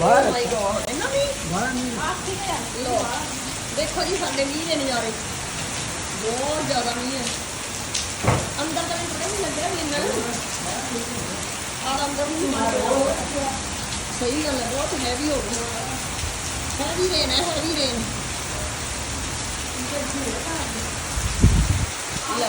ਬਾਹਰ ਗॉड ਇਹਨਾਂ ਵੀ ਬਾਹਰ ਨਹੀਂ ਲੋ ਦੇਖੋ ਜੀ ਸਾਡੇ ਮੀਂਹ ਦੇ ਨਜ਼ਾਰੇ। ਬਹੁਤ ਜ਼ਿਆਦਾ ਮੀਂਹ ਹੈ ਅੰਦਰ ਤਾਂ ਮੈਨੂੰ ਪਤਾ ਨਹੀਂ ਲੱਗਿਆ ਵੀ ਇੰਨਾ ਆਹ ਅੰਦਰ ਨੂੰ ਮਾਰੋ ਸਹੀ ਗੱਲ ਹੈ ਬਹੁਤ ਹੈਵੀ ਹੋ ਗਿਆ। ਹੈਵੀ ਰੇਨ ਹੈ ਹੈਵੀ ਰੇਨ ਲੈ।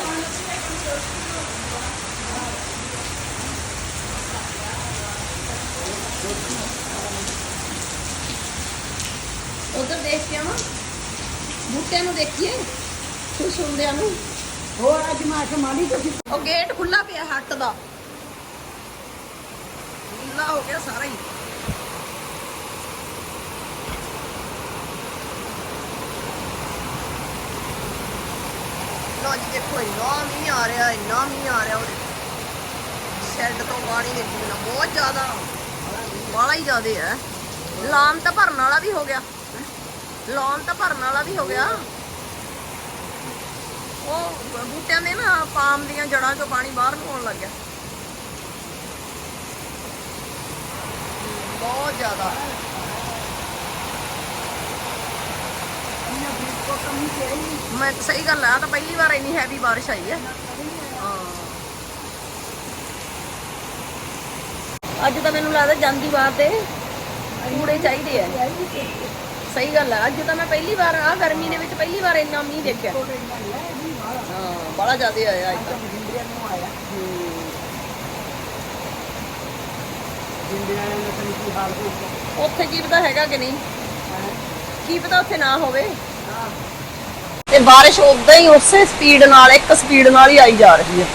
ਉਧਰ ਦੇਖ ਕੇ ਆਵਾਂ। ਬੂਟਿਆਂ ਨੂੰ ਦੇਖੀਏ ਖੁਸ਼ ਹੁੰਦਿਆਂ ਨੂੰ। ਹੋਰ ਅੱਜ ਮੈਂ ਆਖਿਆ ਮਾੜੀ ਤੁਸੀਂ ਉਹ ਗੇਟ ਖੁੱਲਾ ਪਿਆ ਹੱਟ ਦਾ। ਨੀਲਾ ਹੋ ਗਿਆ ਸਾਰਾ ਹੀ। ਲੋ ਜੀ ਦੇਖੋ ਇੰਨਾ ਮੀਂਹ ਆ ਰਿਹਾ ਇੰਨਾ ਮੀਂਹ ਆ ਰਿਹਾ ਉਹਦੇ ਸ਼ੈੱਡ ਤੋਂ ਪਾਣੀ ਦੇਖੋ ਨਾ ਬਹੁਤ ਜ਼ਿਆਦਾ ਬਾਲਾ ਹੀ ਜ਼ਿਆਦਾ ਹੈ। ਲਾਮ ਤਾਂ ਭਰਨ ਵਾਲਾ ਵੀ ਹੋ ਗਿਆ। ਲਾਮ ਤਾਂ ਭਰਨ ਵਾਲਾ ਵੀ ਹੋ ਗਿਆ। ਉਹ ਬੂਟਿਆਂ ਦੇ ਨਾ ਪਾਮ ਦੀਆਂ ਜੜਾਂ ਚੋਂ ਪਾਣੀ ਬਾਹਰ ਨੂੰ ਆਉਣ ਲੱਗ ਗਿਆ। ਬਹੁਤ ਜ਼ਿਆਦਾ। ਮੈਂ ਤਾਂ ਸਹੀ ਗੱਲ ਆ ਤਾਂ ਪਹਿਲੀ ਵਾਰ ਇੰਨੀ ਹੈਵੀ ਬਾਰਿਸ਼ ਆਈ ਹਾਂ। ਅੱਜ ਤਾਂ ਮੈਨੂੰ ਲੱਗਦਾ ਜਾਂਦੀ ਵਾਰ ਤੇ ਕੂੜੇ ਚਾਹੀਦੇ ਆ। ਸਹੀ ਗੱਲ ਆ। ਅੱਜ ਤਾਂ ਮੈਂ ਪਹਿਲੀ ਵਾਰ ਆ ਗਰਮੀ ਦੇ ਵਿੱਚ ਪਹਿਲੀ ਵਾਰ ਇੰਨਾ ਮੀਂਹ ਦੇਖਿਆ। ਹਾਂ ਬੜਾ ਜ਼ਿਆਦਾ ਆਇਆ ਅੱਜ ਤਾਂ। ਕੀ ਉੱਥੇ ਕੀ ਪਤਾ ਹੈਗਾ ਕਿ ਨਹੀਂ? ਕੀ ਪਤਾ ਉੱਥੇ ਨਾ ਹੋਵੇ। ਤੇ ਬਾਰਿਸ਼ ਉਦਾਂ ਹੀ ਉਸੇ ਸਪੀਡ ਨਾਲ, ਇੱਕ ਸਪੀਡ ਨਾਲ ਹੀ ਆਈ ਜਾ ਰਹੀ ਹੈ।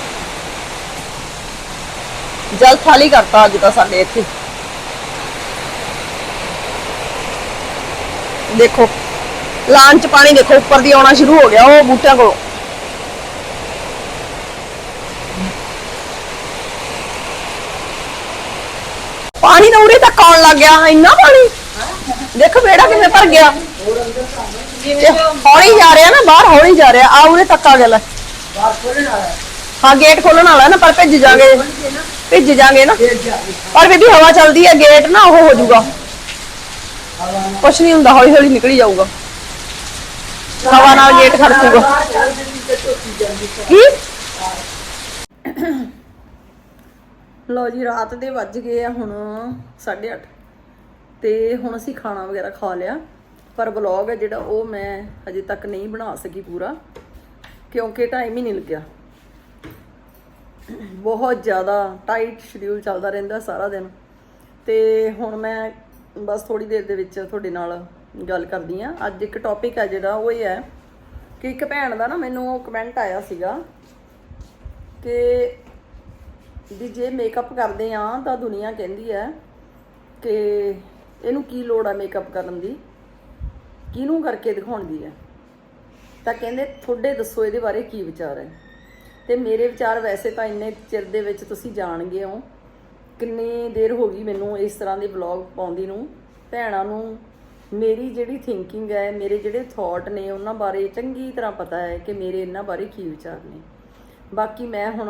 ਜਲ ਖਾਲੀ ਕਰਤਾ ਅੱਜ ਤਾਂ ਸਾਡੇ ਇੱਥੇ। ਦੇਖੋ। ਲਾਨ ਚ ਪਾਣੀ ਦੇਖੋ, ਉੱਪਰ ਦੀ ਆਉਣਾ ਸ਼ੁਰੂ ਹੋ ਗਿਆ, ਉਹ ਬੂਟਿਆਂ ਕੋਲੋਂ। ਪਾਣੀ ਤਾਂ ਉਰੇ ਤੱਕ ਆਉਣ ਲੱਗ ਗਿਆ, ਇੰਨਾ ਪਾਣੀ। ਦੇਖੋ ਬੇੜਾ ਕਿਵੇਂ ਭਰ ਗਿਆ। ਤੇ ਹੌਲੀ ਜਾ ਰਿਹਾ ਨਾ, ਬਾਹਰ ਹੌਲੀ ਜਾ ਰਿਹਾ, ਆ ਉਰੇ ਤੱਕ ਆ ਗਿਆ ਲੈ। ਬਾਤ ਖੋਲਣ ਆਇਆ ਹਾਂ, ਗੇਟ ਖੋਲਣ ਵਾਲਾ ਨਾ, ਪਰ ਭਿੱਜ ਜਾਗੇ। ਭਿੱਜ ਜਾਗੇ ਨਾ। ਫੇਰ ਜਾ ਪਰ ਬੀਬੀ ਹਵਾ ਚੱਲਦੀ ਹੈ, ਗੇਟ ਨਾ ਉਹ ਹੋ ਜਾਊਗਾ। ਹਵਾ ਨਾਲ ਕੁਛ ਨਹੀਂ ਹੁੰਦਾ, ਹੌਲੀ ਹੌਲੀ ਨਿਕਲੀ ਜਾਊਗਾ। ਹਵਾ ਨਾਲ ਗੇਟ ਖੜਕੂਗਾ ਕੀ? ਲੋ ਜੀ, ਰਾਤ ਦੇ ਵੱਜ ਗਏ ਆ ਹੁਣ 8:30 ਤੇ ਹੁਣ ਅਸੀਂ ਖਾਣਾ ਵਗੈਰਾ ਖਾ ਲਿਆ। ਪਰ ਵਲੌਗ ਹੈ ਜਿਹੜਾ, ਉਹ ਮੈਂ ਹਜੇ ਤੱਕ ਨਹੀਂ ਬਣਾ ਸਕੀ ਪੂਰਾ, ਕਿਉਂਕਿ ਟਾਈਮ ਹੀ ਨਹੀਂ ਲੱਗਿਆ। ਬਹੁਤ ਜ਼ਿਆਦਾ ਟਾਈਟ ਸ਼ਡਿਊਲ ਚੱਲਦਾ ਰਹਿੰਦਾ ਸਾਰਾ ਦਿਨ। ਤੇ ਹੁਣ ਮੈਂ ਬਸ ਥੋੜੀ ਦੇਰ ਦੇ ਵਿੱਚ ਤੁਹਾਡੇ ਨਾਲ ਗੱਲ ਕਰਦੀ ਆ ਅੱਜ ਇੱਕ ਟੌਪਿਕ ਹੈ ਜਿਹੜਾ, ਉਹ ਇਹ ਹੈ ਕਿ ਇੱਕ ਭੈਣ ਦਾ ਨਾ ਮੈਨੂੰ ਕਮੈਂਟ ਆਇਆ ਸੀਗਾ ਕਿ ਵੀ ਜੇ ਮੇਕਅਪ ਕਰਦੇ ਆ ਤਾਂ ਦੁਨੀਆ ਕਹਿੰਦੀ ਹੈ ਕਿ ਇਹਨੂੰ ਕੀ ਲੋੜ ਆ ਮੇਕਅਪ ਕਰਨ ਦੀ? ਕਿਹਨੂੰ ਕਰਕੇ ਦਿਖਾਉਣ ਦੀ ਹੈ ਤਾਂ ਕਹਿੰਦੇ, ਤੁਹਾਡੇ ਦੱਸੋ ਇਹਦੇ ਬਾਰੇ ਕੀ ਵਿਚਾਰ ਹੈ? ਤੇ ਮੇਰੇ ਵਿਚਾਰ ਵੈਸੇ ਤਾਂ ਇੰਨੇ ਚਿਰ ਦੇ ਵਿੱਚ ਤੁਸੀਂ ਜਾਣਗੇ ਹੋ ਕਿੰਨੀ ਦੇਰ ਹੋ ਗਈ ਮੈਨੂੰ ਇਸ ਤਰ੍ਹਾਂ ਦੇ ਵਲੌਗ ਪਾਉਂਦੀ ਨੂੰ। ਭੈਣਾਂ ਨੂੰ ਮੇਰੀ ਜਿਹੜੀ ਥਿੰਕਿੰਗ ਹੈ, ਮੇਰੇ ਜਿਹੜੇ ਥਾਟ ਨੇ, ਉਹਨਾਂ ਬਾਰੇ ਚੰਗੀ ਤਰ੍ਹਾਂ ਪਤਾ ਹੈ ਕਿ ਮੇਰੇ ਇਹਨਾਂ ਬਾਰੇ ਕੀ ਵਿਚਾਰ ਨੇ। ਬਾਕੀ ਮੈਂ ਹੁਣ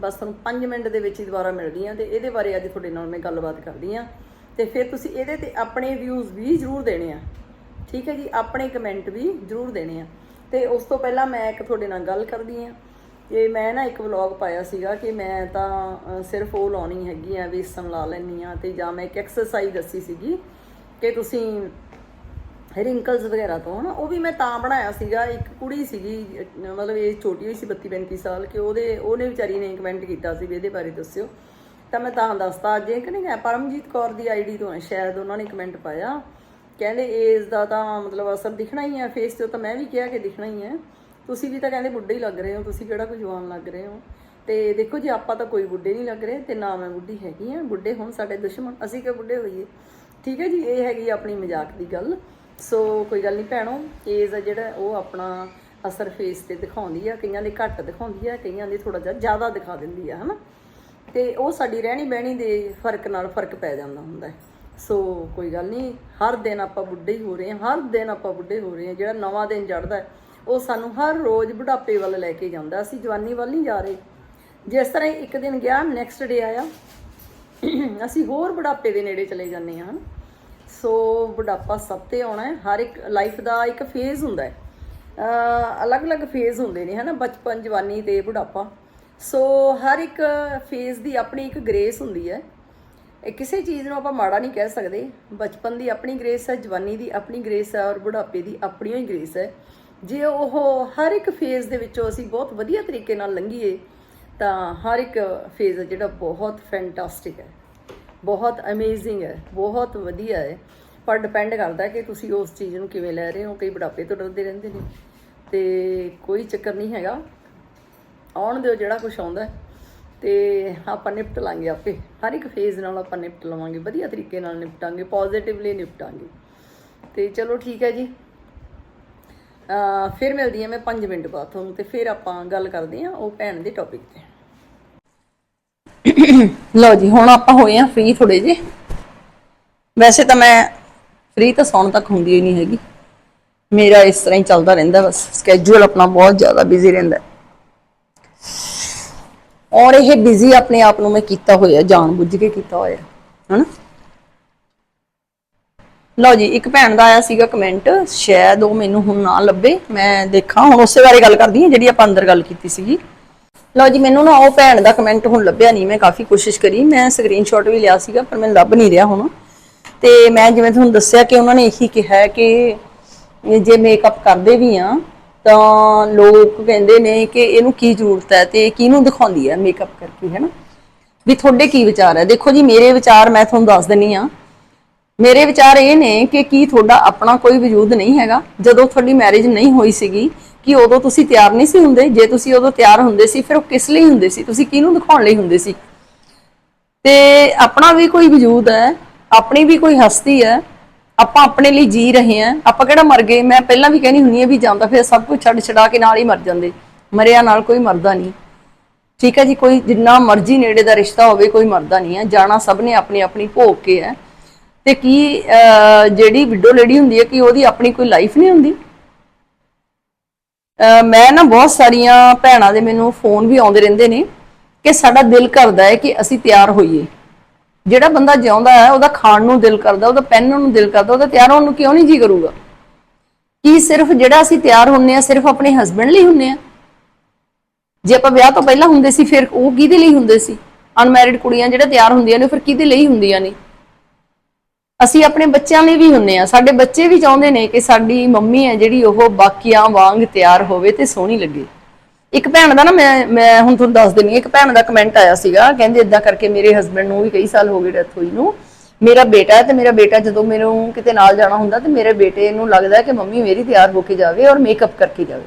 ਬਸ ਤੁਹਾਨੂੰ 5 ਮਿੰਟ ਦੇ ਵਿੱਚ ਹੀ ਦੁਬਾਰਾ ਮਿਲਦੀ ਆ ਤੇ ਇਹਦੇ ਬਾਰੇ ਅੱਜ ਤੁਹਾਡੇ ਨਾਲ ਮੈਂ ਗੱਲਬਾਤ ਕਰਦੀ ਆ ਤੇ ਫਿਰ ਤੁਸੀਂ ਇਹਦੇ ਤੇ ਆਪਣੇ ਵਿਊਜ਼ ਵੀ ਜ਼ਰੂਰ ਦੇਣੇ ਆ। ਠੀਕ ਹੈ ਜੀ, ਆਪਣੇ ਕਮੈਂਟ ਵੀ ਜ਼ਰੂਰ ਦੇਣੇ ਆ। ਤੇ ਉਸ ਤੋਂ ਪਹਿਲਾਂ ਮੈਂ ਇੱਕ ਤੁਹਾਡੇ ਨਾਲ ਗੱਲ ਕਰਦੀ ਆ ਕਿ ਮੈਂ ਨਾ ਇੱਕ ਵਲੌਗ ਪਾਇਆ ਸੀਗਾ ਕਿ ਮੈਂ ਤਾਂ ਸਿਰਫ ਉਹ ਲਾਉਣੀ ਹੈਗੀ ਆ, ਵੇਸਣ ਲਾ ਲੈਣੀ ਆ ਤੇ ਜਾਂ ਮੈਂ ਇੱਕ ਐਕਸਰਸਾਈਜ਼ ਦੱਸੀ ਸੀਗੀ ਕਿ ਤੁਸੀਂ ਰਿੰਕਲਸ ਵਗੈਰਾ ਤੋਂ, ਹਨਾ, ਉਹ ਵੀ ਮੈਂ ਤਾਂ ਬਣਾਇਆ ਸੀਗਾ। ਇੱਕ ਕੁੜੀ ਸੀਗੀ, ਮਤਲਬ ਇਹ ਛੋਟੀ ਹੋਈ ਸੀ 32 35 ਸਾਲ, ਕਿ ਉਹਦੇ, ਉਹਨੇ ਵਿਚਾਰੀ ਨੇ ਕਮੈਂਟ ਕੀਤਾ ਸੀ ਵੀ ਇਹਦੇ ਬਾਰੇ ਦੱਸਿਓ। ਤਾਂ ਮੈਂ ਤਾਂ ਦੱਸਤਾ ਅੱਜ ਇਹ ਕਿ ਨਹੀਂ ਪਰਮਜੀਤ ਕੌਰ ਦੀ ਆਈਡੀ ਤੋਂ ਹੈ ਸ਼ਾਇਦ ਉਹਨਾਂ ਨੇ ਕਮੈਂਟ ਪਾਇਆ। ਕਹਿੰਦੇ ਏਜ ਦਾ ਤਾਂ ਮਤਲਬ ਅਸਰ ਦਿਖਣਾ ਹੀ ਹੈ ਫੇਸ ਤੇ ਤਾਂ ਮੈਂ ਵੀ ਕਿਹਾ ਕਿ ਦਿਖਣਾ ਹੀ ਹੈ। ਤੁਸੀਂ ਵੀ ਤਾਂ ਕਹਿੰਦੇ ਬੁੱਢੇ ਹੀ ਲੱਗ ਰਹੇ ਹੋ ਤੁਸੀਂ ਕਿਹੜਾ ਕੋਈ ਜਵਾਨ ਲੱਗ ਰਹੇ ਹੋ? ਤੇ ਦੇਖੋ ਜੀ ਆਪਾਂ ਤਾਂ ਕੋਈ ਬੁੱਢੇ ਨਹੀਂ ਲੱਗ ਰਹੇ ਤੇ ਨਾ ਮੈਂ ਬੁੱਢੀ ਹੈਗੀ ਆ। ਬੁੱਢੇ ਹੋਣ ਸਾਡੇ ਦੁਸ਼ਮਣ ਅਸੀਂ ਕਿ ਬੁੱਢੇ ਹੋਈਏ? ਠੀਕ ਹੈ ਜੀ ਇਹ ਹੈਗੀ ਆਪਣੀ ਮਜ਼ਾਕ ਦੀ ਗੱਲ। ਸੋ ਕੋਈ ਗੱਲ ਨਹੀਂ ਭੈਣੋ ਏਜ ਆ ਜਿਹੜਾ ਉਹ ਆਪਣਾ ਅਸਰ ਫੇਸ ਤੇ ਦਿਖਾਉਂਦੀ ਆ ਕਈਆਂ ਦੇ ਘੱਟ ਦਿਖਾਉਂਦੀ ਆ ਕਈਆਂ ਦੇ ਥੋੜਾ ਜਿਹਾ ਜ਼ਿਆਦਾ ਦਿਖਾ ਦਿੰਦੀ ਆ ਹਨਾ? ਤੇ ਉਹ ਸਾਡੀ ਰਹਿਣੀ ਬਹਿਣੀ ਦੇ ਫ਼ਰਕ ਨਾਲ ਫ਼ਰਕ ਪੈ ਜਾਂਦਾ ਹੁੰਦਾ ਹੈ। ਸੋ ਕੋਈ ਗੱਲ ਨਹੀਂ ਹਰ ਦਿਨ ਆਪਾਂ ਬੁੱਢੇ ਹੀ ਹੋ ਰਹੇ ਹਾਂ ਹਰ ਦਿਨ ਆਪਾਂ ਬੁੱਢੇ ਹੋ ਰਹੇ ਹਾਂ ਜਿਹੜਾ ਨਵਾਂ ਦਿਨ ਚੜ੍ਹਦਾ ਹੈ, ਉਹ ਸਾਨੂੰ ਹਰ ਰੋਜ਼ ਬੁਢਾਪੇ ਵੱਲ ਲੈ ਕੇ ਜਾਂਦਾ। ਅਸੀਂ ਜਵਾਨੀ ਵੱਲ ਨਹੀਂ ਜਾ ਰਹੇ। ਜਿਸ ਤਰ੍ਹਾਂ ਇੱਕ ਦਿਨ ਗਿਆ ਨੈਕਸਟ ਡੇ ਆਇਆ। ਅਸੀਂ ਹੋਰ ਬੁਢਾਪੇ ਦੇ ਨੇੜੇ ਚਲੇ ਜਾਂਦੇ ਹਾਂ। ਹਨਾ। ਸੋ ਬੁਢਾਪਾ ਸਭ ਤੇ ਆਉਣਾ ਹੈ। ਹਰ ਇੱਕ ਲਾਈਫ ਦਾ ਇੱਕ ਫੇਜ਼ ਹੁੰਦਾ ਹੈ। ਅਲੱਗ-ਅਲੱਗ ਫੇਜ਼ ਹੁੰਦੇ ਨੇ, ਹਨਾ? ਬਚਪਨ, ਜਵਾਨੀ ਤੇ ਬੁਢਾਪਾ। ਸੋ ਹਰ ਇੱਕ ਫੇਜ਼ ਦੀ ਆਪਣੀ ਇੱਕ ਗ੍ਰੇਸ ਹੁੰਦੀ ਹੈ। ਇਹ ਕਿਸੇ ਚੀਜ਼ ਨੂੰ ਆਪਾਂ ਮਾੜਾ ਨਹੀਂ ਕਹਿ ਸਕਦੇ। ਬਚਪਨ ਦੀ ਆਪਣੀ ਗ੍ਰੇਸ ਹੈ, ਜਵਾਨੀ ਦੀ ਆਪਣੀ ਗ੍ਰੇਸ ਹੈ ਔਰ ਬੁਢਾਪੇ ਦੀ ਆਪਣੀ ਹੀ ਗ੍ਰੇਸ ਹੈ। ਜੇ ਉਹ ਹਰ ਇੱਕ ਫੇਜ਼ ਦੇ ਵਿੱਚੋਂ ਅਸੀਂ ਬਹੁਤ ਵਧੀਆ ਤਰੀਕੇ ਨਾਲ ਲੰਘੀਏ, ਤਾਂ ਹਰ ਇੱਕ ਫੇਜ਼ ਜਿਹੜਾ ਬਹੁਤ ਫੈਂਟਾਸਟਿਕ ਹੈ। ਬਹੁਤ ਅਮੇਜ਼ਿੰਗ ਹੈ, ਬਹੁਤ ਵਧੀਆ ਹੈ। ਪਰ ਡਿਪੈਂਡ ਕਰਦਾ ਕਿ ਤੁਸੀਂ ਉਸ ਚੀਜ਼ ਨੂੰ ਕਿਵੇਂ ਲੈ ਰਹੇ ਹੋ, ਕਈ ਬੁਢਾਪੇ ਤੋਂ ਡਰਦੇ ਰਹਿੰਦੇ ਨੇ। ਤੇ ਕੋਈ ਚੱਕਰ ਨਹੀਂ ਹੈਗਾ। ਆਉਣ ਦਿਓ ਜਿਹੜਾ ਕੁਝ ਆਉਂਦਾ ਹੈ। ਤੇ ਆਪਾਂ ਨਿਪਟ ਲਾਂਗੇ ਆਪੇ। ਹਰ ਇੱਕ ਫੇਜ਼ ਨਾਲ ਆਪਾਂ ਨਿਪਟ ਲਵਾਂਗੇ, ਵਧੀਆ ਤਰੀਕੇ ਨਾਲ ਨਿਪਟਾਂਗੇ ਪੋਜ਼ਿਟਿਵਲੀ ਨਿਪਟਾਂਗੇ। ਤੇ ਚਲੋ ਠੀਕ ਹੈ ਜੀ। ਫਿਰ ਮਿਲਦੀ ਹਾਂ ਮੈਂ 5 ਮਿੰਟ ਬਾਅਦ ਤੁਹਾਨੂੰ ਤੇ ਫਿਰ ਆਪਾਂ ਗੱਲ ਕਰਦੇ ਹਾਂ ਉਹ ਭੈਣ ਦੇ ਟੌਪਿਕ ਤੇ। ਲਓ ਜੀ, ਹੁਣ ਆਪਾਂ ਹੋਏ ਆ ਫ੍ਰੀ ਥੋੜੇ ਜੇ ਵੈਸੇ ਤਾਂ ਮੈਂ ਫ੍ਰੀ ਤਾਂ ਸੌਣ ਤੱਕ ਹੁੰਦੀ ਹੀ ਨਹੀਂ ਹੈਗੀ। ਮੇਰਾ ਇਸ ਤਰ੍ਹਾਂ ਹੀ ਚੱਲਦਾ ਰਹਿੰਦਾ ਬਸ। ਸਕੇਜੂਲ ਆਪਣਾ ਬਹੁਤ ਜ਼ਿਆਦਾ ਬਿਜ਼ੀ ਰਹਿੰਦਾ। ਔਰ ਇਹ ਬਿਜ਼ੀ ਆਪਣੇ ਆਪ ਨੂੰ ਮੈਂ ਕੀਤਾ ਹੋਇਆ, ਜਾਣ ਬੁੱਝ ਕੇ ਕੀਤਾ ਹੋਇਆ। ਹਨਾ? ਲਓ ਜੀ, ਇੱਕ ਭੈਣ ਦਾ ਆਇਆ ਸੀਗਾ ਕਮੈਂਟ ਸ਼ਾਇਦ ਉਹ ਮੈਨੂੰ ਹੁਣ ਨਾ ਲੱਭੇ, ਮੈਂ ਦੇਖਾਂ, ਹੁਣ ਉਸੇ ਬਾਰੇ ਗੱਲ ਕਰਦੀ ਹਾਂ, ਜਿਹੜੀ ਆਪਾਂ ਅੰਦਰ ਗੱਲ ਕੀਤੀ ਸੀਗੀ। ਲਓ ਜੀ, ਮੈਨੂੰ ਨਾ ਉਹ ਭੈਣ ਦਾ ਕਮੈਂਟ ਹੁਣ ਲੱਭਿਆ ਨਹੀਂ, ਮੈਂ ਕਾਫੀ ਕੋਸ਼ਿਸ਼ ਕਰੀ, ਮੈਂ ਸਕਰੀਨਸ਼ਾਟ ਵੀ ਲਿਆ ਸੀਗਾ, ਪਰ ਮੈਨੂੰ ਲੱਭ ਨਹੀਂ ਰਿਹਾ ਹੁਣ। ਤੇ ਮੈਂ ਜਿਵੇਂ ਤੁਹਾਨੂੰ ਦੱਸਿਆ ਕਿ ਉਹਨਾਂ ਨੇ ਇਹੀ ਕਿਹਾ ਕਿ ਜੇ ਮੇਕਅਪ ਕਰਦੇ ਵੀ ਆ, ਤਾਂ ਲੋਕ ਕਹਿੰਦੇ ਨੇ ਕਿ ਇਹਨੂੰ ਕੀ ਜ਼ਰੂਰਤ ਹੈ ਤੇ ਕਿਹਨੂੰ ਦਿਖਾਉਂਦੀ ਹੈ ਮੇਕਅਪ ਕਰਕੇ ਹੈ ਨਾ ਵੀ ਤੁਹਾਡੇ ਕੀ ਵਿਚਾਰ ਹੈ? ਦੇਖੋ ਜੀ, ਮੇਰੇ ਵਿਚਾਰ ਮੈਂ ਤੁਹਾਨੂੰ ਦੱਸ ਦਿੰਨੀ ਆ ਮੇਰੇ ਵਿਚਾਰ ਇਹ ਨੇ ਕਿ ਕੀ ਤੁਹਾਡਾ ਆਪਣਾ ਕੋਈ ਵਜੂਦ ਨਹੀਂ ਹੈਗਾ। ਜਦੋਂ ਤੁਹਾਡੀ ਮੈਰਿਜ ਨਹੀਂ ਹੋਈ ਸੀਗੀ, ਕਿ ਉਦੋਂ ਤੁਸੀਂ ਤਿਆਰ ਨਹੀਂ ਸੀ ਹੁੰਦੇ? ਜੇ ਤੁਸੀਂ ਉਦੋਂ ਤਿਆਰ ਹੁੰਦੇ ਸੀ, ਫਿਰ ਉਹ ਕਿਸ ਲਈ ਹੁੰਦੇ ਸੀ? ਤੁਸੀਂ ਕਿਹਨੂੰ ਦਿਖਾਉਣ ਲਈ ਹੁੰਦੇ ਸੀ? ਤੇ ਆਪਣਾ ਵੀ ਕੋਈ ਵਜੂਦ ਹੈ, ਆਪਣੀ ਵੀ ਕੋਈ ਹਸਤੀ ਹੈ, ਆਪਾਂ ਆਪਣੇ ਲਈ ਜੀ ਰਹੇ ਹਾਂ। ਆਪਾਂ ਕਿਹੜਾ ਮਰ ਗਏ? ਮੈਂ ਪਹਿਲਾਂ ਵੀ ਕਹਿਣੀ ਹੁੰਨੀ ਹੈ ਵੀ ਜਾਂਦਾ ਫਿਰ ਸਭ ਕੁਝ ਛੱਡ ਛਡਾ ਕੇ ਨਾਲ ਹੀ ਮਰ ਜਾਂਦੇ। ਮਰਿਆ ਨਾਲ ਕੋਈ ਮਰਦਾ ਨਹੀਂ। ਠੀਕ ਹੈ ਜੀ, ਕੋਈ ਜਿੰਨਾ ਮਰਜ਼ੀ ਨੇੜੇ ਦਾ ਰਿਸ਼ਤਾ ਹੋਵੇ, ਕੋਈ ਮਰਦਾ ਨਹੀਂ ਹੈ। ਜਾਣਾ ਸਭ ਨੇ ਆਪਣੀ ਆਪਣੀ ਭੋਗ ਕੇ ਹੈ। ਤੇ ਕੀ ਅਹ, ਜਿਹੜੀ ਵਿਡੋ ਲੇਡੀ ਹੁੰਦੀ ਹੈ ਕਿ ਉਹਦੀ ਆਪਣੀ ਕੋਈ ਲਾਈਫ ਨਹੀਂ ਹੁੰਦੀ? ਅਹ, ਮੈਂ ਨਾ ਬਹੁਤ ਸਾਰੀਆਂ ਭੈਣਾਂ ਦੇ ਮੈਨੂੰ ਫੋਨ ਵੀ ਆਉਂਦੇ ਰਹਿੰਦੇ ਨੇ ਕਿ ਸਾਡਾ ਦਿਲ ਕਰਦਾ ਹੈ ਕਿ ਅਸੀਂ ਤਿਆਰ ਹੋਈਏ। ਜਿਹੜਾ ਬੰਦਾ ਜਿਉਂਦਾ ਹੈ ਉਹਦਾ ਖਾਣ ਨੂੰ ਦਿਲ ਕਰਦਾ ਉਹਦਾ ਪਹਿਨਣ ਨੂੰ ਦਿਲ ਕਰਦਾ ਉਹਦਾ ਤਿਆਰ ਹੋਣ ਨੂੰ ਕਿਉਂ ਨਹੀਂ ਜੀ ਕਰੂਗਾ? ਕੀ ਸਿਰਫ ਜਿਹੜਾ ਅਸੀਂ ਤਿਆਰ ਹੁੰਨੇ ਆ ਸਿਰਫ ਆਪਣੇ ਹਸਬੰਡ ਲਈ ਹੁੰਨੇ ਆ ਜੇ ਆਪਾਂ ਵਿਆਹ ਤੋਂ ਪਹਿਲਾਂ ਹੁੰਦੇ ਸੀ ਫਿਰ ਉਹ ਕਿਹਦੇ ਲਈ ਹੁੰਦੇ ਸੀ? ਅਨਮੈਰਿਡ ਕੁੜੀਆਂ ਜਿਹੜੇ ਤਿਆਰ ਹੁੰਦੀਆਂ ਨੇ ਫਿਰ ਕਿਹਦੇ ਲਈ ਹੁੰਦੀਆਂ ਨੇ? ਅਸੀਂ ਆਪਣੇ ਬੱਚਿਆਂ ਲਈ ਵੀ ਹੁੰਨੇ ਆ ਸਾਡੇ ਬੱਚੇ ਵੀ ਚਾਹੁੰਦੇ ਨੇ ਕਿ ਸਾਡੀ ਮੰਮੀ ਹੈ ਜਿਹੜੀ ਉਹ ਬਾਕੀਆਂ ਵਾਂਗ ਤਿਆਰ ਹੋਵੇ ਤੇ ਸੋਹਣੀ ਲੱਗੇ। ਇੱਕ ਭੈਣ ਦਾ ਨਾ ਮੈਂ ਮੈਂ ਹੁਣ ਤੁਹਾਨੂੰ ਦੱਸ ਦਿੰਨੀ ਇੱਕ ਭੈਣ ਦਾ ਕਮੈਂਟ ਆਇਆ ਸੀਗਾ, ਕਹਿੰਦੇ ਇਦਾਂ ਕਰਕੇ ਮੇਰੇ ਹਸਬੰਡ ਨੂੰ ਵੀ ਕਈ ਸਾਲ ਹੋ ਗਏ ਡੈਥ ਹੋਈ ਨੂੰ। ਮੇਰਾ ਬੇਟਾ ਹੈ ਤੇ ਮੇਰਾ ਬੇਟਾ ਜਦੋਂ ਮੈਨੂੰ ਕਿਤੇ ਨਾਲ ਜਾਣਾ ਹੁੰਦਾ ਤੇ ਮੇਰੇ ਬੇਟੇ ਨੂੰ ਲੱਗਦਾ ਕਿ ਮੰਮੀ ਮੇਰੀ ਤਿਆਰ ਹੋ ਕੇ ਜਾਵੇ ਔਰ ਮੇਕਅਪ ਕਰਕੇ ਜਾਵੇ।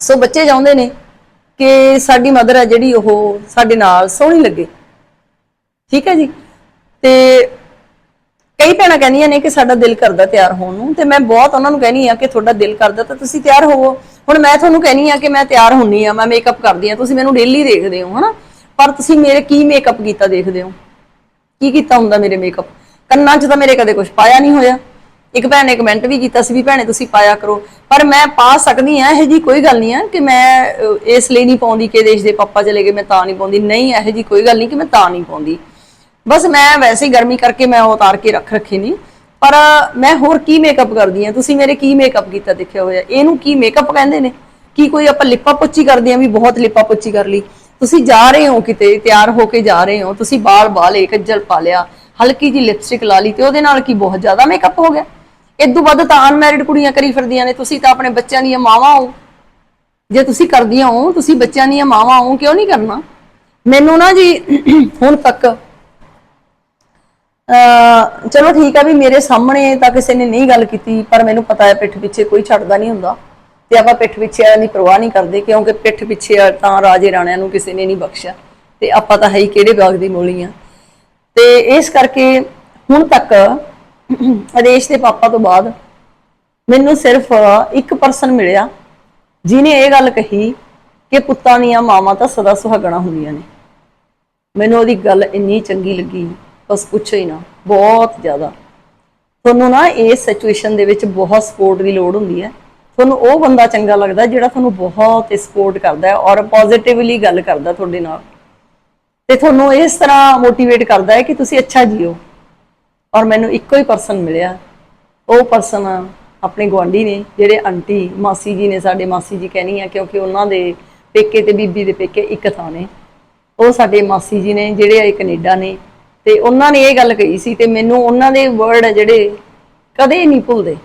ਸੋ ਬੱਚੇ ਚਾਹੁੰਦੇ ਨੇ ਕਿ ਸਾਡੀ ਮਦਰ ਹੈ ਜਿਹੜੀ ਉਹ ਸਾਡੇ ਨਾਲ ਸੋਹਣੀ ਲੱਗੇ। ਠੀਕ ਹੈ ਜੀ? ਤੇ ਕਈ ਭੈਣਾਂ ਕਹਿੰਦੀਆਂ ਨੇ ਕਿ ਸਾਡਾ ਦਿਲ ਕਰਦਾ ਤਿਆਰ ਹੋਣ ਨੂੰ, ਤੇ ਮੈਂ ਬਹੁਤ ਉਹਨਾਂ ਨੂੰ ਕਹਿੰਨੀ ਆ ਕਿ ਤੁਹਾਡਾ ਦਿਲ ਕਰਦਾ ਤਾਂ ਤੁਸੀਂ ਤਿਆਰ ਹੋਵੋ। ਹੁਣ ਮੈਂ ਤੁਹਾਨੂੰ ਕਹਿੰਨੀ ਆ ਕਿ ਮੈਂ ਤਿਆਰ ਹੁੰਨੀ ਆ, ਮੈਂ ਮੇਕਅਪ ਕਰਦੀ ਆ, ਤੁਸੀਂ ਮੈਨੂੰ ਡੇਲੀ ਦੇਖਦੇ ਹੋ, ਹਨਾ? ਪਰ ਤੁਸੀਂ ਮੇਰੇ ਕੀ ਮੇਕਅਪ ਕੀਤਾ ਦੇਖਦੇ ਹੋ? ਕੀ ਕੀਤਾ ਹੁੰਦਾ ਮੇਰੇ ਮੇਕਅਪ ਕੰਨਾਂ 'ਚ ਤਾਂ ਮੇਰੇ ਕਦੇ ਕੁਝ ਪਾਇਆ ਨਹੀਂ ਹੋਇਆ। ਇੱਕ ਭੈਣ ਨੇ ਕਮੈਂਟ ਵੀ ਕੀਤਾ ਸੀ ਵੀ ਭੈਣੇ ਤੁਸੀਂ ਪਾਇਆ ਕਰੋ। ਪਰ ਮੈਂ ਪਾ ਸਕਦੀ ਆ, ਇਹੋ ਜੀ ਕੋਈ ਗੱਲ ਨਹੀਂ ਆ ਕਿ ਮੈਂ ਇਸ ਲਈ ਨਹੀਂ ਪਾਉਂਦੀ ਕਿ ਦੇਸ਼ ਦੇ ਪਾਪਾ ਚਲੇ ਗਏ, ਮੈਂ ਤਾਂ ਨਹੀਂ ਪਾਉਂਦੀ। ਨਹੀਂ, ਇਹੋ ਜੀ ਕੋਈ ਗੱਲ ਨਹੀਂ ਕਿ ਮੈਂ ਤਾਂ ਨਹੀਂ ਪਾਉਂਦੀ। ਬਸ ਮੈਂ ਵੈਸੇ ਹੀ ਗਰਮੀ ਕਰਕੇ ਮੈਂ ਉਹ ਉਤਾਰ ਕੇ ਰੱਖ ਰੱਖੇ ਨਹੀਂ। ਪਰ ਮੈਂ ਹੋਰ ਕੀ ਮੇਕਅਪ ਕਰਦੀ ਆ ਤੁਸੀਂ ਮੇਰੇ ਕੀ ਮੇਕਅਪ ਕੀਤਾ ਦੇਖਿਆ ਹੋਇਆ? ਇਹਨੂੰ ਕੀ ਮੇਕਅਪ ਕਹਿੰਦੇ ਨੇ? ਕੀ ਕੋਈ ਆਪਾਂ ਲਿਪਾ ਪੋਚੀ ਕਰਦੇ ਆ ਵੀ ਬਹੁਤ ਲਿਪਾ ਪੋਚੀ ਕਰ ਲਈ? ਤੁਸੀਂ ਜਾ ਰਹੇ ਹੋ ਕਿਤੇ, ਤਿਆਰ ਹੋ ਕੇ ਜਾ ਰਹੇ ਹੋ, ਤੁਸੀਂ ਬਾਲ ਬਾਲੇ ਕੱਜਲ ਪਾ ਲਿਆ, ਹਲਕੀ ਜੀ ਲਿਪਸਟਿਕ ਲਾ ਲਈ ਤੇ ਉਹਦੇ ਨਾਲ ਕੀ ਬਹੁਤ ਜ਼ਿਆਦਾ ਮੇਕਅਪ ਹੋ ਗਿਆ? ਇਦੋਂ ਵੱਧ ਤਾਂ ਅਨਮੈਰਿਡ ਕੁੜੀਆਂ ਕਰੀ ਫਿਰਦੀਆਂ ਨੇ, ਤੁਸੀਂ ਤਾਂ ਆਪਣੇ ਬੱਚਿਆਂ ਦੀਆਂ ਮਾਵਾਂ ਹੋ। ਜੇ ਤੁਸੀਂ ਕਰਦੀਆਂ ਹੋ, ਤੁਸੀਂ ਬੱਚਿਆਂ ਦੀਆਂ ਮਾਵਾਂ ਹੋ, ਕਿਉਂ ਨਹੀਂ ਕਰਨਾ? ਮੈਨੂੰ ਨਾ ਜੀ ਹੁਣ ਤੱਕ ਚਲੋ ਠੀਕ ਆ ਵੀ ਮੇਰੇ ਸਾਹਮਣੇ ਤਾਂ ਕਿਸੇ ਨੇ ਨਹੀਂ ਗੱਲ ਕੀਤੀ, ਪਰ ਮੈਨੂੰ ਪਤਾ ਹੈ ਪਿੱਠ ਪਿੱਛੇ ਕੋਈ ਛੱਡਦਾ ਨਹੀਂ ਹੁੰਦਾ। ਤੇ ਆਪਾਂ ਪਿੱਠ ਪਿੱਛੇ ਵਾਲਿਆਂ ਦੀ ਪਰਵਾਹ ਨਹੀਂ ਕਰਦੇ, ਕਿਉਂਕਿ ਪਿੱਠ ਪਿੱਛੇ ਤਾਂ ਰਾਜੇ ਰਾਣਿਆਂ ਨੂੰ ਕਿਸੇ ਨੇ ਨਹੀਂ ਬਖਸ਼ਿਆ। ਤੇ ਆਪਾਂ ਤਾਂ ਹੈ ਹੀ ਕਿਹੜੇ ਬਾਗ ਦੀ ਮੂਲੀ ਆ। ਤੇ ਇਸ ਕਰਕੇ ਹੁਣ ਤੱਕ ਆਦੇਸ਼ ਦੇ ਪਾਪਾ ਤੋਂ ਬਾਅਦ ਮੈਨੂੰ ਸਿਰਫ ਇੱਕ ਪਰਸਨ ਮਿਲਿਆ ਜਿਨੇ ਇਹ ਗੱਲ ਕਹੀ ਕਿ ਪੁੱਤਾਂ ਦੀਆਂ ਮਾਵਾਂ ਤਾਂ ਸਦਾ ਸੁਹਾਗਣਾ ਹੁੰਦੀਆਂ ਨੇ। ਮੈਨੂੰ ਉਹਦੀ ਗੱਲ ਇੰਨੀ ਚੰਗੀ ਲੱਗੀ। ਬਸ ਪੁੱਛੋ ਹੀ ਨਾ, ਬਹੁਤ ਜ਼ਿਆਦਾ। ਤੁਹਾਨੂੰ ਨਾ ਇਸ ਸਿਚੁਏਸ਼ਨ ਦੇ ਵਿੱਚ ਬਹੁਤ ਸਪੋਰਟ ਦੀ ਲੋੜ ਹੁੰਦੀ ਹੈ। ਤੁਹਾਨੂੰ ਉਹ ਬੰਦਾ ਚੰਗਾ ਲੱਗਦਾ ਜਿਹੜਾ ਤੁਹਾਨੂੰ ਬਹੁਤ ਸਪੋਰਟ ਕਰਦਾ ਹੈ ਔਰ ਪੋਜ਼ਿਟਿਵਲੀ ਗੱਲ ਕਰਦਾ ਤੁਹਾਡੇ ਨਾਲ। ਤੇ ਤੁਹਾਨੂੰ ਇਸ ਤਰ੍ਹਾਂ ਮੋਟੀਵੇਟ ਕਰਦਾ ਹੈ ਕਿ ਤੁਸੀਂ ਅੱਛਾ ਜੀਓ। ਔਰ ਮੈਨੂੰ ਇੱਕੋ ਹੀ ਪਰਸਨ ਮਿਲਿਆ। ਉਹ ਪਰਸਨ ਆਪਣੇ ਗੁਆਂਢੀ ਨੇ, ਜਿਹੜੇ ਆਂਟੀ, ਮਾਸੀ ਜੀ ਨੇ ਸਾਡੇ ਮਾਸੀ ਜੀ ਕਹਿਣੀ ਆ, ਕਿਉਂਕਿ ਉਹਨਾਂ ਦੇ ਪੇਕੇ ਤੇ ਬੀਬੀ ਦੇ ਪੇਕੇ ਇੱਕ ਥਾਂ ਨੇ। ਉਹ ਸਾਡੇ ਮਾਸੀ ਜੀ ਨੇ, ਜਿਹੜੇ ਆ ਕੈਨੇਡਾ ਨੇ ਤੇ ਉਹਨਾਂ ਨੇ ਇਹ ਗੱਲ ਕਹੀ ਸੀ ਤੇ ਮੈਨੂੰ ਉਹਨਾਂ ਦੇ ਵਰਡ ਆ ਜਿਹੜੇ ਕਦੇ ਨਹੀਂ ਭੁੱਲਦੇ।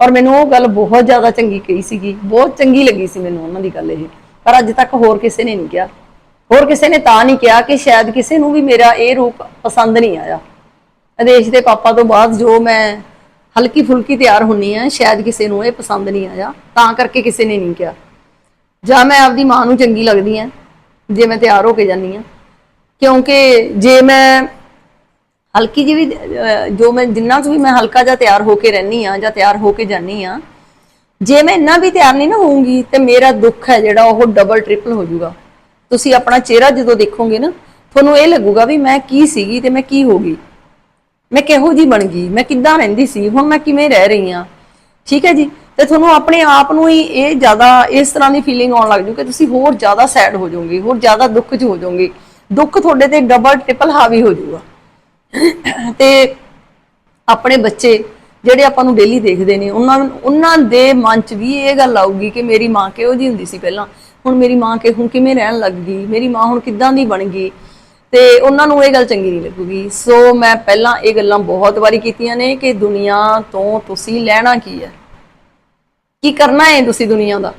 ਔਰ ਮੈਨੂੰ ਉਹ ਗੱਲ ਬਹੁਤ ਜ਼ਿਆਦਾ ਚੰਗੀ ਕਹੀ ਸੀਗੀ, ਬਹੁਤ ਚੰਗੀ ਲੱਗੀ ਸੀ ਮੈਨੂੰ ਉਹਨਾਂ ਦੀ ਗੱਲ ਇਹ। ਪਰ ਅੱਜ ਤੱਕ ਹੋਰ ਕਿਸੇ ਨੇ ਨਹੀਂ ਕਿਹਾ। ਹੋਰ ਕਿਸੇ ਨੇ ਤਾਂ ਨਹੀਂ ਕਿਹਾ ਕਿ ਸ਼ਾਇਦ ਕਿਸੇ ਨੂੰ ਵੀ ਮੇਰਾ ਇਹ ਰੂਪ ਪਸੰਦ ਨਹੀਂ ਆਇਆ। ਆਦੇਸ਼ ਦੇ ਪਾਪਾ ਤੋਂ ਬਾਅਦ ਜੋ ਮੈਂ ਹਲਕੀ ਫੁਲਕੀ ਤਿਆਰ ਹੁੰਨੀ ਆ ਸ਼ਾਇਦ ਕਿਸੇ ਨੂੰ ਇਹ ਪਸੰਦ ਨਹੀਂ ਆਇਆ। ਤਾਂ ਕਰਕੇ ਕਿਸੇ ਨੇ ਨਹੀਂ ਕਿਹਾ। ਜਾਂ ਮੈਂ ਆਪਦੀ ਮਾਂ ਨੂੰ ਚੰਗੀ ਲੱਗਦੀ ਆ ਜੇ ਮੈਂ ਤਿਆਰ ਹੋ ਕੇ ਜਾਂਦੀ ਆ ਕਿਉਂਕਿ ਜੇ ਮੈਂ ਹਲਕੀ ਜਿਹੀ ਵੀ ਅਹ, ਜੋ ਮੈਂ ਜਿੰਨਾ ਕੁ ਵੀ ਮੈਂ ਹਲਕਾ ਜਿਹਾ ਤਿਆਰ ਹੋ ਕੇ ਰਹਿਨੀ ਆ ਜਾਂ ਤਿਆਰ ਹੋ ਕੇ ਜਾਨੀ ਆ ਜੇ ਮੈਂ ਇੰਨਾ ਵੀ ਤਿਆਰ ਨਹੀਂ ਨਾ ਹੋਊਂਗੀ ਤੇ ਮੇਰਾ ਦੁੱਖ ਹੈ ਜਿਹੜਾ ਉਹ ਡਬਲ ਟ੍ਰਿਪਲ ਹੋ ਜਾਊਗਾ। ਤੁਸੀਂ ਆਪਣਾ ਚਿਹਰਾ ਜਦੋਂ ਦੇਖੋਗੇ ਨਾ ਤੁਹਾਨੂੰ ਇਹ ਲੱਗੂਗਾ ਵੀ ਮੈਂ ਕੀ ਸੀਗੀ ਤੇ ਮੈਂ ਕੀ ਹੋ ਗਈ। ਮੈਂ ਕਿਹੋ ਜੀ ਬਣ ਗਈ ਮੈਂ ਕਿੱਦਾਂ ਰਹਿੰਦੀ ਸੀ ਹੁਣ ਮੈਂ ਕਿਵੇਂ ਰਹਿ ਰਹੀ ਹਾਂ। ਠੀਕ ਹੈ ਜੀ? ਤੇ ਤੁਹਾਨੂੰ ਆਪਣੇ ਆਪ ਨੂੰ ਹੀ ਇਹ ਜ਼ਿਆਦਾ ਇਸ ਤਰ੍ਹਾਂ ਦੀ ਫੀਲਿੰਗ ਆਉਣ ਲੱਗ ਜੂ ਕਿ ਤੁਸੀਂ ਹੋਰ ਜ਼ਿਆਦਾ ਸੈਡ ਹੋ ਜਾਓਗੇ ਹੋਰ ਜ਼ਿਆਦਾ ਦੁੱਖ 'ਚ ਹੋ ਜਾਓਗੇ। ਦੁੱਖ ਤੁਹਾਡੇ ਤੇ ਡਬਲ ਟ੍ਰਿਪਲ ਹਾਵੀ ਹੋ ਜਾਊਗਾ। ਤੇ ਆਪਣੇ ਬੱਚੇ ਜਿਹੜੇ ਆਪਾਂ ਨੂੰ ਡੇਲੀ ਦੇਖਦੇ ਨੇ, ਉਹਨਾਂ ਉਹਨਾਂ ਦੇ ਮਨ 'ਚ ਵੀ ਇਹ ਗੱਲ ਆਊਗੀ ਕਿ ਮੇਰੀ ਮਾਂ ਕਿਹੋ ਜੀ ਹੁੰਦੀ ਸੀ ਪਹਿਲਾਂ। ਹੁਣ ਮੇਰੀ ਮਾਂ ਕਿ ਹੁਣ ਕਿਵੇਂ ਰਹਿਣ ਲੱਗ ਗਈ? ਮੇਰੀ ਮਾਂ ਹੁਣ ਕਿੱਦਾਂ ਦੀ ਬਣ ਗਈ? ਤੇ ਉਹਨਾਂ ਨੂੰ ਇਹ ਗੱਲ ਚੰਗੀ ਨਹੀਂ ਲੱਗੂਗੀ। ਸੋ ਮੈਂ ਪਹਿਲਾਂ ਇਹ ਗੱਲਾਂ ਬਹੁਤ ਵਾਰੀ ਕੀਤੀਆਂ ਨੇ ਕਿ ਦੁਨੀਆ ਤੋਂ ਤੁਸੀਂ ਲੈਣਾ ਕੀ ਹੈ? ਕੀ ਕਰਨਾ ਹੈ ਤੁਸੀਂ ਦੁਨੀਆ ਦਾ?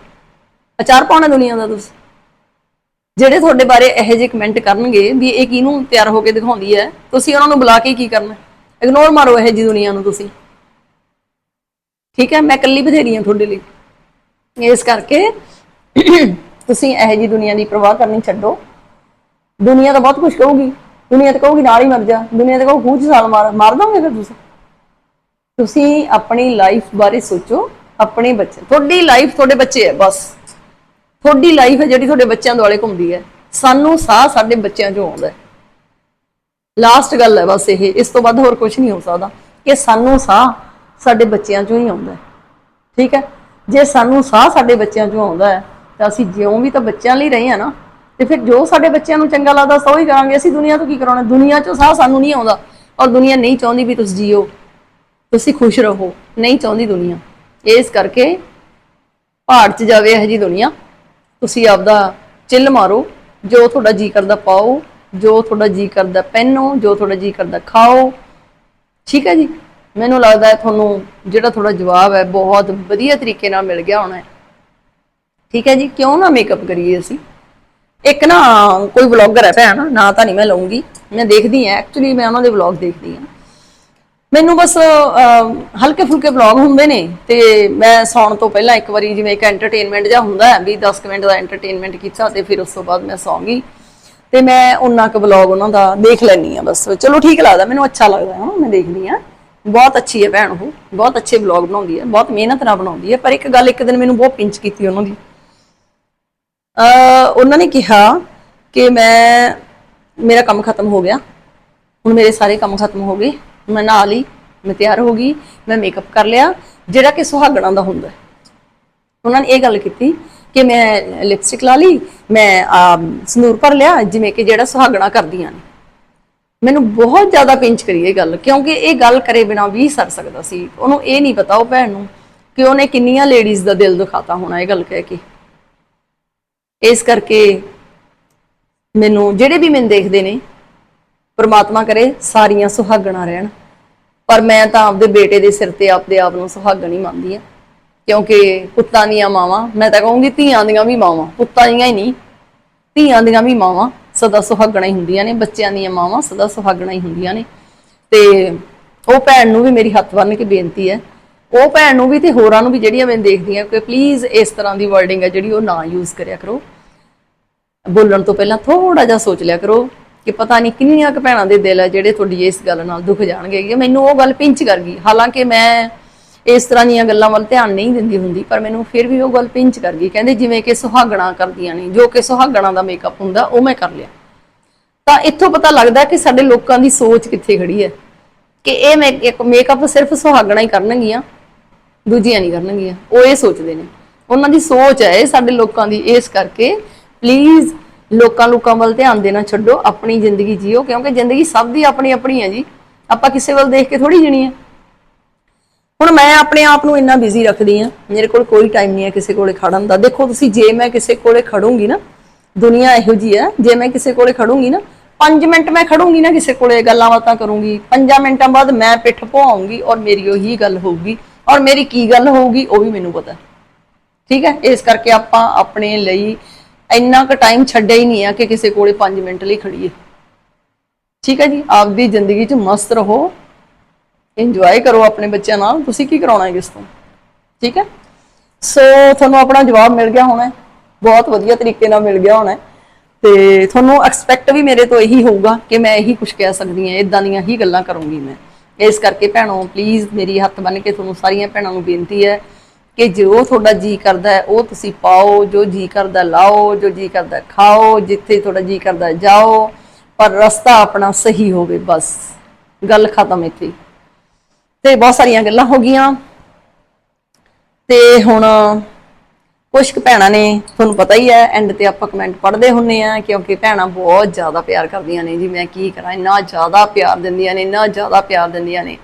ਅਚਾਰ ਪਾਉਣਾ ਦੁਨੀਆ ਦਾ ਤੁਸੀਂ? ਜਿਹੜੇ ਤੁਹਾਡੇ ਬਾਰੇ ਇਹੋ ਜਿਹੇ ਕਮੈਂਟ ਕਰਨਗੇ ਵੀ ਇਹ ਕਿਹਨੂੰ ਤਿਆਰ ਹੋ ਕੇ ਦਿਖਾਉਂਦੀ ਹੈ, ਤੁਸੀਂ ਉਹਨਾਂ ਨੂੰ ਬੁਲਾ ਕੇ ਕੀ ਕਰਨਾ? ਇਗਨੋਰ ਮਾਰੋ ਇਹੋ ਜਿਹੀ ਦੁਨੀਆ ਨੂੰ ਤੁਸੀਂ। ਠੀਕ ਹੈ, ਮੈਂ ਇਕੱਲੀ ਬਥੇਰੀ ਹਾਂ ਤੁਹਾਡੇ ਲਈ। ਇਸ ਕਰਕੇ ਤੁਸੀਂ ਇਹੋ ਜਿਹੀ ਦੁਨੀਆ ਦੀ ਪਰਵਾਹ ਕਰਨੀ ਛੱਡੋ। ਦੁਨੀਆ ਤਾਂ ਬਹੁਤ ਕੁਝ ਕਹੂਗੀ। ਦੁਨੀਆ ਤਾਂ ਕਹੂਗੀ, ਨਾਲ ਹੀ ਮਰ ਜਾ। ਦੁਨੀਆ ਤਾਂ ਕਹੂ, ਖੂਹ 'ਚ ਸਾਲ ਮਾਰ ਮਾਰ ਦੋਗੇ ਫਿਰ ਤੁਸੀਂ? ਤੁਸੀਂ ਆਪਣੀ ਲਾਈਫ ਬਾਰੇ ਸੋਚੋ, ਆਪਣੇ ਬੱਚੇ ਤੁਹਾਡੀ ਲਾਈਫ ਤੁਹਾਡੇ ਬੱਚੇ ਹੈ, ਬਸ। ਤੁਹਾਡੀ ਲਾਈਫ ਹੈ ਜਿਹੜੀ ਤੁਹਾਡੇ ਬੱਚਿਆਂ ਦੁਆਲੇ ਘੁੰਮਦੀ ਹੈ। ਸਾਨੂੰ ਸਾਹ ਸਾਡੇ ਬੱਚਿਆਂ 'ਚੋਂ ਆਉਂਦਾ ਹੈ। ਲਾਸਟ ਗੱਲ ਹੈ ਬਸ ਇਹ, ਇਸ ਤੋਂ ਵੱਧ ਹੋਰ ਕੁਝ ਨਹੀਂ ਹੋ ਸਕਦਾ। ਕਿ ਸਾਨੂੰ ਸਾਹ ਸਾਡੇ ਬੱਚਿਆਂ 'ਚੋਂ ਹੀ ਆਉਂਦਾ ਹੈ। ਠੀਕ ਹੈ? ਜੇ ਸਾਨੂੰ ਸਾਹ ਸਾਡੇ ਬੱਚਿਆਂ 'ਚੋਂ ਆਉਂਦਾ ਹੈ, ਤਾਂ ਅਸੀਂ ਜਿਉਂ ਵੀ ਤਾਂ ਬੱਚਿਆਂ ਲਈ ਰਹੇ ਆ ਨਾ, ਤੇ ਫਿਰ ਜੋ ਸਾਡੇ ਬੱਚਿਆਂ ਨੂੰ ਚੰਗਾ ਲੱਗਦਾ, ਸੋ ਹੀ ਕਰਾਂਗੇ। ਅਸੀਂ ਦੁਨੀਆ ਤੋਂ ਕੀ ਕਰਾਉਣਾ? ਦੁਨੀਆ 'ਚੋਂ ਸਾਹ ਸਾਨੂੰ ਨਹੀਂ ਆਉਂਦਾ। ਔਰ ਦੁਨੀਆ ਨਹੀਂ ਚਾਹੁੰਦੀ ਵੀ ਤੁਸੀਂ ਜੀਓ। ਤੁਸੀਂ ਖੁਸ਼ ਰਹੋ। ਨਹੀਂ ਚਾਹੁੰਦੀ ਦੁਨੀਆ। ਇਸ ਕਰਕੇ ਪਹਾੜ 'ਚ ਜਾਵੇ ਇਹ ਜੀ ਦੁਨੀਆ। ਤੁਸੀਂ ਆਪਦਾ ਚਿੱਲ ਮਾਰੋ, ਜੋ ਤੁਹਾਡਾ ਜੀ ਕਰਦਾ ਪਾਓ, ਜੋ ਤੁਹਾਡਾ ਜੀ ਕਰਦਾ ਪਹਿਨੋ ਜੋ ਤੁਹਾਡਾ ਜੀ ਕਰਦਾ ਖਾਓ। ਠੀਕ ਹੈ ਜੀ? ਮੈਨੂੰ ਲੱਗਦਾ ਹੈ ਤੁਹਾਨੂੰ ਜਿਹੜਾ ਤੁਹਾਡਾ ਜਵਾਬ ਹੈ ਬਹੁਤ ਵਧੀਆ ਤਰੀਕੇ ਨਾਲ ਮਿਲ ਗਿਆ ਹੋਣਾ ਹੈ। ਠੀਕ ਹੈ ਜੀ? ਕਿਉਂ ਨਾ ਮੇਕਅਪ ਕਰੀਏ ਅਸੀਂ? ਇੱਕ ਨਾ ਕੋਈ ਵਲੌਗਰ ਹੈ ਭੈਣ, ਨਾ ਤਾਂ ਨਹੀਂ ਮੈਂ ਲਵਾਂਗੀ ਮੈਂ ਦੇਖਦੀ ਹਾਂ ਐਕਚੁਅਲੀ ਮੈਂ ਉਹਨਾਂ ਦੇ ਵਲੌਗ ਦੇਖਦੀ ਹਾਂ। ਮੈਨੂੰ ਬਸ ਹਲਕੇ ਫੁਲਕੇ ਵਲੌਗ ਹੁੰਦੇ ਨੇ ਤੇ ਮੈਂ ਸੌਣ ਤੋਂ ਪਹਿਲਾਂ ਇੱਕ ਵਾਰੀ ਜਿਵੇਂ ਇੱਕ ਐਂਟਰਟੇਨਮੈਂਟ ਜਿਹਾ ਹੁੰਦਾ ਵੀ 10 ਮਿੰਟ ਦਾ ਐਂਟਰਟੇਨਮੈਂਟ ਕੀਤਾ ਤੇ ਫਿਰ ਉਸ ਤੋਂ ਬਾਅਦ ਮੈਂ ਸੌਂਗੀ। ਤੇ ਮੈਂ ਉਹਨਾਂ ਕੁ ਵਲੌਗ ਉਹਨਾਂ ਦਾ ਦੇਖ ਲੈਣੀ ਆ ਬਸ। ਚਲੋ ਠੀਕ ਲੱਗਦਾ, ਮੈਨੂੰ ਅੱਛਾ ਲੱਗਦਾ, ਹੈ, ਮੈਂ ਦੇਖਦੀ ਆ ਬਹੁਤ ਅੱਛੀ ਹੈ ਭੈਣ ਉਹ, ਬਹੁਤ ਅੱਛੇ ਵਲੌਗ ਬਣਾਉਂਦੀ ਹੈ, ਬਹੁਤ ਮਿਹਨਤ ਨਾਲ ਬਣਾਉਂਦੀ ਹੈ, ਪਰ ਇੱਕ ਗੱਲ ਇੱਕ ਦਿਨ ਮੈਨੂੰ ਬਹੁਤ ਪਿੰਚ ਕੀਤੀ ਉਹਨਾਂ ਦੀ। ਅ ਉਹਨਾਂ ਨੇ ਕਿਹਾ ਕਿ ਮੈਂ, ਮੇਰਾ ਕੰਮ ਖਤਮ ਹੋ ਗਿਆ। ਹੁਣ ਮੇਰੇ ਸਾਰੇ ਕੰਮ ਖਤਮ ਹੋ ਗਏ। ਮੈਂ ਨਹਾ ਲਈ ਮੈਂ ਤਿਆਰ ਹੋ ਗਈ ਮੈਂ ਮੇਕਅਪ ਕਰ ਲਿਆ ਜਿਹੜਾ ਕਿ ਸੁਹਾਗਣਾ ਦਾ ਹੁੰਦਾ ਹੈ। ਉਹਨਾਂ ਨੇ ਇਹ ਗੱਲ ਕੀਤੀ ਕਿ ਮੈਂ ਲਿਪਸਟਿਕ ਲਾ ਲਈ ਮੈਂ ਆਹ, ਸੰਦੂਰ ਭਰ ਲਿਆ ਜਿਵੇਂ ਕਿ ਜਿਹੜਾ ਸੁਹਾਗਣਾ ਕਰਦੀਆਂ ਨੇ। ਮੈਨੂੰ ਬਹੁਤ ਜ਼ਿਆਦਾ ਪਿੰਚ ਕਰੀ ਇਹ ਗੱਲ ਕਿਉਂਕਿ ਇਹ ਗੱਲ ਕਰੇ ਬਿਨਾ ਵੀ ਸਰ ਸਕਦਾ ਸੀ। ਉਹਨੂੰ ਇਹ ਨਹੀਂ ਪਤਾ ਉਹ ਭੈਣ ਨੂੰ ਕਿ ਉਹਨੇ ਕਿੰਨੀਆਂ ਲੇਡੀਜ਼ ਦਾ ਦਿਲ ਦੁਖਾਤਾ ਹੋਣਾ ਇਹ ਗੱਲ ਕਹਿ ਕੇ। ਇਸ ਕਰਕੇ ਮੈਨੂੰ ਜਿਹੜੇ ਵੀ ਮੈਨੂੰ ਦੇਖਦੇ ਨੇ ਪਰਮਾਤਮਾ ਕਰੇ, ਸਾਰੀਆਂ ਸੁਹਾਗਣਾ ਰਹਿਣ। ਪਰ ਮੈਂ ਤਾਂ ਆਪਦੇ ਬੇਟੇ ਦੇ ਸਿਰ ਤੇ ਆਪਦੇ ਆਪ ਨੂੰ ਸੁਹਾਗਣ ਹੀ ਮੰਨਦੀ ਆ ਕਿਉਂਕਿ ਪੁੱਤਾਂ ਦੀਆਂ ਮਾਵਾਂ, ਮੈਂ ਤਾਂ ਕਹੂੰਗੀ ਧੀਆਂ ਦੀਆਂ ਵੀ ਮਾਵਾਂ, ਪੁੱਤਾਂ ਦੀਆਂ ਹੀ ਨਹੀਂ। ਧੀਆਂ ਦੀਆਂ ਵੀ ਮਾਵਾਂ ਸਦਾ ਸੁਹਾਗਣਾ ਹੀ ਹੁੰਦੀਆਂ ਨੇ, ਬੱਚਿਆਂ ਦੀਆਂ ਮਾਵਾਂ ਸਦਾ ਸੁਹਾਗਣਾ ਹੀ ਹੁੰਦੀਆਂ ਨੇ। ਤੇ ਉਹ ਭੈਣ ਨੂੰ ਵੀ ਮੇਰੀ ਹੱਥ ਬੰਨ੍ਹ ਕੇ ਬੇਨਤੀ ਹੈ। ਉਹ ਭੈਣ ਨੂੰ ਵੀ ਤੇ ਹੋਰਾਂ ਨੂੰ ਵੀ ਜਿਹੜੀਆਂ ਮੈਂ ਦੇਖਦੀ ਆ ਕਿ ਪਲੀਜ਼ ਇਸ ਤਰ੍ਹਾਂ ਦੀ ਵਰਡਿੰਗ ਹੈ ਜਿਹੜੀ ਉਹ ਨਾ ਯੂਜ਼ ਕਰਿਆ ਕਰੋ। ਬੋਲਣ ਤੋਂ ਪਹਿਲਾਂ ਥੋੜਾ ਜਿਹਾ ਸੋਚ ਲਿਆ ਕਰੋ। ਕਿ ਪਤਾ ਨਹੀਂ ਕਿੰਨੀਆਂ ਕੁ ਭੈਣਾਂ ਦੇ ਦਿਲ ਆ ਜਿਹੜੇ ਤੁਹਾਡੀ ਇਸ ਗੱਲ ਨਾਲ ਦੁੱਖ ਜਾਣਗੇ। ਕਿ ਮੈਨੂੰ ਉਹ ਗੱਲ ਪਿੰਚ ਕਰ ਗਈ। ਹਾਲਾਂਕਿ ਮੈਂ ਇਸ ਤਰ੍ਹਾਂ ਦੀਆਂ ਗੱਲਾਂ ਵੱਲ ਧਿਆਨ ਨਹੀਂ ਦਿੰਦੀ ਹੁੰਦੀ, ਪਰ ਮੈਨੂੰ ਫਿਰ ਵੀ ਉਹ ਗੱਲ ਪਿੰਚ ਕਰ ਗਈ। ਕਹਿੰਦੇ ਜਿਵੇਂ ਕਿ ਸੁਹਾਗਣਾ ਕਰਦੀਆਂ ਨੇ, ਜੋ ਕਿ ਸੁਹਾਗਣਾ ਦਾ ਮੇਕਅਪ ਹੁੰਦਾ, ਉਹ ਮੈਂ ਕਰ ਲਿਆ। ਤਾਂ ਇੱਥੋਂ ਪਤਾ ਲੱਗਦਾ ਕਿ ਸਾਡੇ ਲੋਕਾਂ ਦੀ ਸੋਚ ਕਿੱਥੇ ਖੜੀ ਹੈ ਕਿ ਇਹ ਮੈਂ ਮੇਕਅਪ ਸਿਰਫ ਸੁਹਾਗਣਾ ਹੀ ਕਰਨਗੀਆਂ, ਦੂਜੀਆਂ ਨਹੀਂ ਕਰਨਗੀਆਂ। ਉਹ ਇਹ ਸੋਚਦੇ ਨੇ। ਉਹਨਾਂ ਦੀ ਸੋਚ ਹੈ ਇਹ ਸਾਡੇ ਲੋਕਾਂ ਦੀ ਇਸ ਕਰਕੇ ਪਲੀਜ਼ ਲੋਕਾਂ ਲੋਕਾਂ ਵੱਲ ਧਿਆਨ ਦੇਣਾ ਛੱਡੋ, ਆਪਣੀ ਜ਼ਿੰਦਗੀ ਜੀਓ, ਕਿਉਂਕਿ ਜ਼ਿੰਦਗੀ ਸਭ ਦੀ ਆਪਣੀ ਆਪਣੀ ਹੈ ਜੀ। ਆਪਾਂ ਕਿਸੇ ਵੱਲ ਦੇਖ ਕੇ ਥੋੜੀ ਜਣੀ ਹੈ। ਹੁਣ ਮੈਂ ਆਪਣੇ ਆਪ ਨੂੰ ਇੰਨਾ ਬਿਜ਼ੀ ਰੱਖਦੀ ਆ ਮੇਰੇ ਕੋਲ ਕੋਈ ਟਾਈਮ ਨਹੀਂ ਹੈ ਕਿਸੇ ਕੋਲੇ ਖੜਨ ਦਾ। ਦੇਖੋ ਤੁਸੀਂ, ਜੇ ਮੈਂ ਕਿਸੇ ਕੋਲੇ ਖੜੂੰਗੀ ਨਾ, ਦੁਨੀਆ ਇਹੋ ਜੀ ਹੈ, ਜੇ ਮੈਂ ਕਿਸੇ ਕੋਲੇ ਖੜੂੰਗੀ ਨਾ 5 ਮਿੰਟ ਮੈਂ ਖੜੂੰਗੀ ਨਾ ਕਿਸੇ ਕੋਲੇ, ਗੱਲਾਂ ਬਾਤਾਂ ਕਰੂੰਗੀ। 5 ਮਿੰਟਾਂ ਬਾਅਦ ਮੈਂ ਪਿੱਠ ਪਵਾਉਂਗੀ ਔਰ ਮੇਰੀ ਉਹੀ ਗੱਲ ਹੋਊਗੀ, ਔਰ ਮੇਰੀ ਕੀ ਗੱਲ ਹੋਊਗੀ, ਉਹ ਵੀ ਮੈਨੂੰ ਪਤਾ। ਠੀਕ ਹੈ? ਇਸ ਕਰਕੇ ਆਪਾਂ ਆਪਣੇ ਲਈ ਇੰਨਾ ਕੁ ਟਾਈਮ ਛੱਡਿਆ ਹੀ ਨਹੀਂ ਆ ਕਿ ਕਿਸੇ ਕੋਲੇ 5 ਮਿੰਟ ਲਈ ਖੜੀਏ। ਠੀਕ ਹੈ ਜੀ? ਆਪਦੀ ਜ਼ਿੰਦਗੀ 'ਚ ਮਸਤ ਰਹੋ। ਇੰਜੋਏ ਕਰੋ ਆਪਣੇ ਬੱਚਿਆਂ ਨਾਲ। ਤੁਸੀਂ ਕੀ ਕਰਾਉਣਾ ਹੈ ਕਿਸ ਤੋਂ? ਠੀਕ ਹੈ? ਸੋ ਤੁਹਾਨੂੰ ਆਪਣਾ ਜਵਾਬ ਮਿਲ ਗਿਆ ਹੋਣਾ ਬਹੁਤ ਵਧੀਆ ਤਰੀਕੇ ਨਾਲ ਮਿਲ ਗਿਆ ਹੋਣਾ ਹੈ। ਤੇ ਤੁਹਾਨੂੰ ਐਕਸਪੈਕਟ ਵੀ ਮੇਰੇ ਤੋਂ ਇਹੀ ਹੋਊਗਾ ਕਿ ਮੈਂ ਇਹੀ ਕੁਝ ਕਹਿ ਸਕਦੀ ਹਾਂ। ਇਦਾਂ ਦੀਆਂ ਹੀ ਗੱਲਾਂ ਕਰੂੰਗੀ ਮੈਂ। ਇਸ ਕਰਕੇ ਭੈਣੋ ਪਲੀਜ਼ ਮੇਰੀ ਹੱਥ ਬੰਨ ਕੇ ਤੁਹਾਨੂੰ ਸਾਰੀਆਂ ਭੈਣਾਂ ਨੂੰ ਬੇਨਤੀ ਹੈ ਕਿ ਜੋ ਤੁਹਾਡਾ ਜੀ ਕਰਦਾ ਹੈ, ਉਹ ਤੁਸੀਂ ਪਾਓ, ਜੋ ਜੀ ਕਰਦਾ ਲਾਓ, ਜੋ ਜੀ ਕਰਦਾ ਖਾਓ, ਜਿੱਥੇ ਤੁਹਾਡਾ ਜੀ ਕਰਦਾ ਜਾਓ, ਪਰ ਰਸਤਾ ਆਪਣਾ ਸਹੀ ਹੋਵੇ ਬਸ। ਗੱਲ ਖਤਮ ਇੱਥੇ ਤੇ ਬਹੁਤ ਸਾਰੀਆਂ ਗੱਲਾਂ ਹੋ ਗਈਆਂ। ਤੇ ਹੁਣ ਕੁਝ ਕੁ ਭੈਣਾਂ ਨੇ, ਤੁਹਾਨੂੰ ਪਤਾ ਹੀ ਹੈ ਐਂਡ ਤੇ ਆਪਾਂ ਕਮੈਂਟ ਪੜ੍ਹਦੇ ਹੁੰਨੇ ਆ, ਕਿਉਂਕਿ ਭੈਣਾਂ ਬਹੁਤ ਜ਼ਿਆਦਾ ਪਿਆਰ ਕਰਦੀਆਂ ਨੇ ਜੀ। ਮੈਂ ਕੀ ਕਰਾਂ, ਇੰਨਾ ਜ਼ਿਆਦਾ ਪਿਆਰ ਦਿੰਦੀਆਂ ਨੇ, ਇੰਨਾ ਜ਼ਿਆਦਾ ਪਿਆਰ ਦਿੰਦੀਆਂ ਨੇ।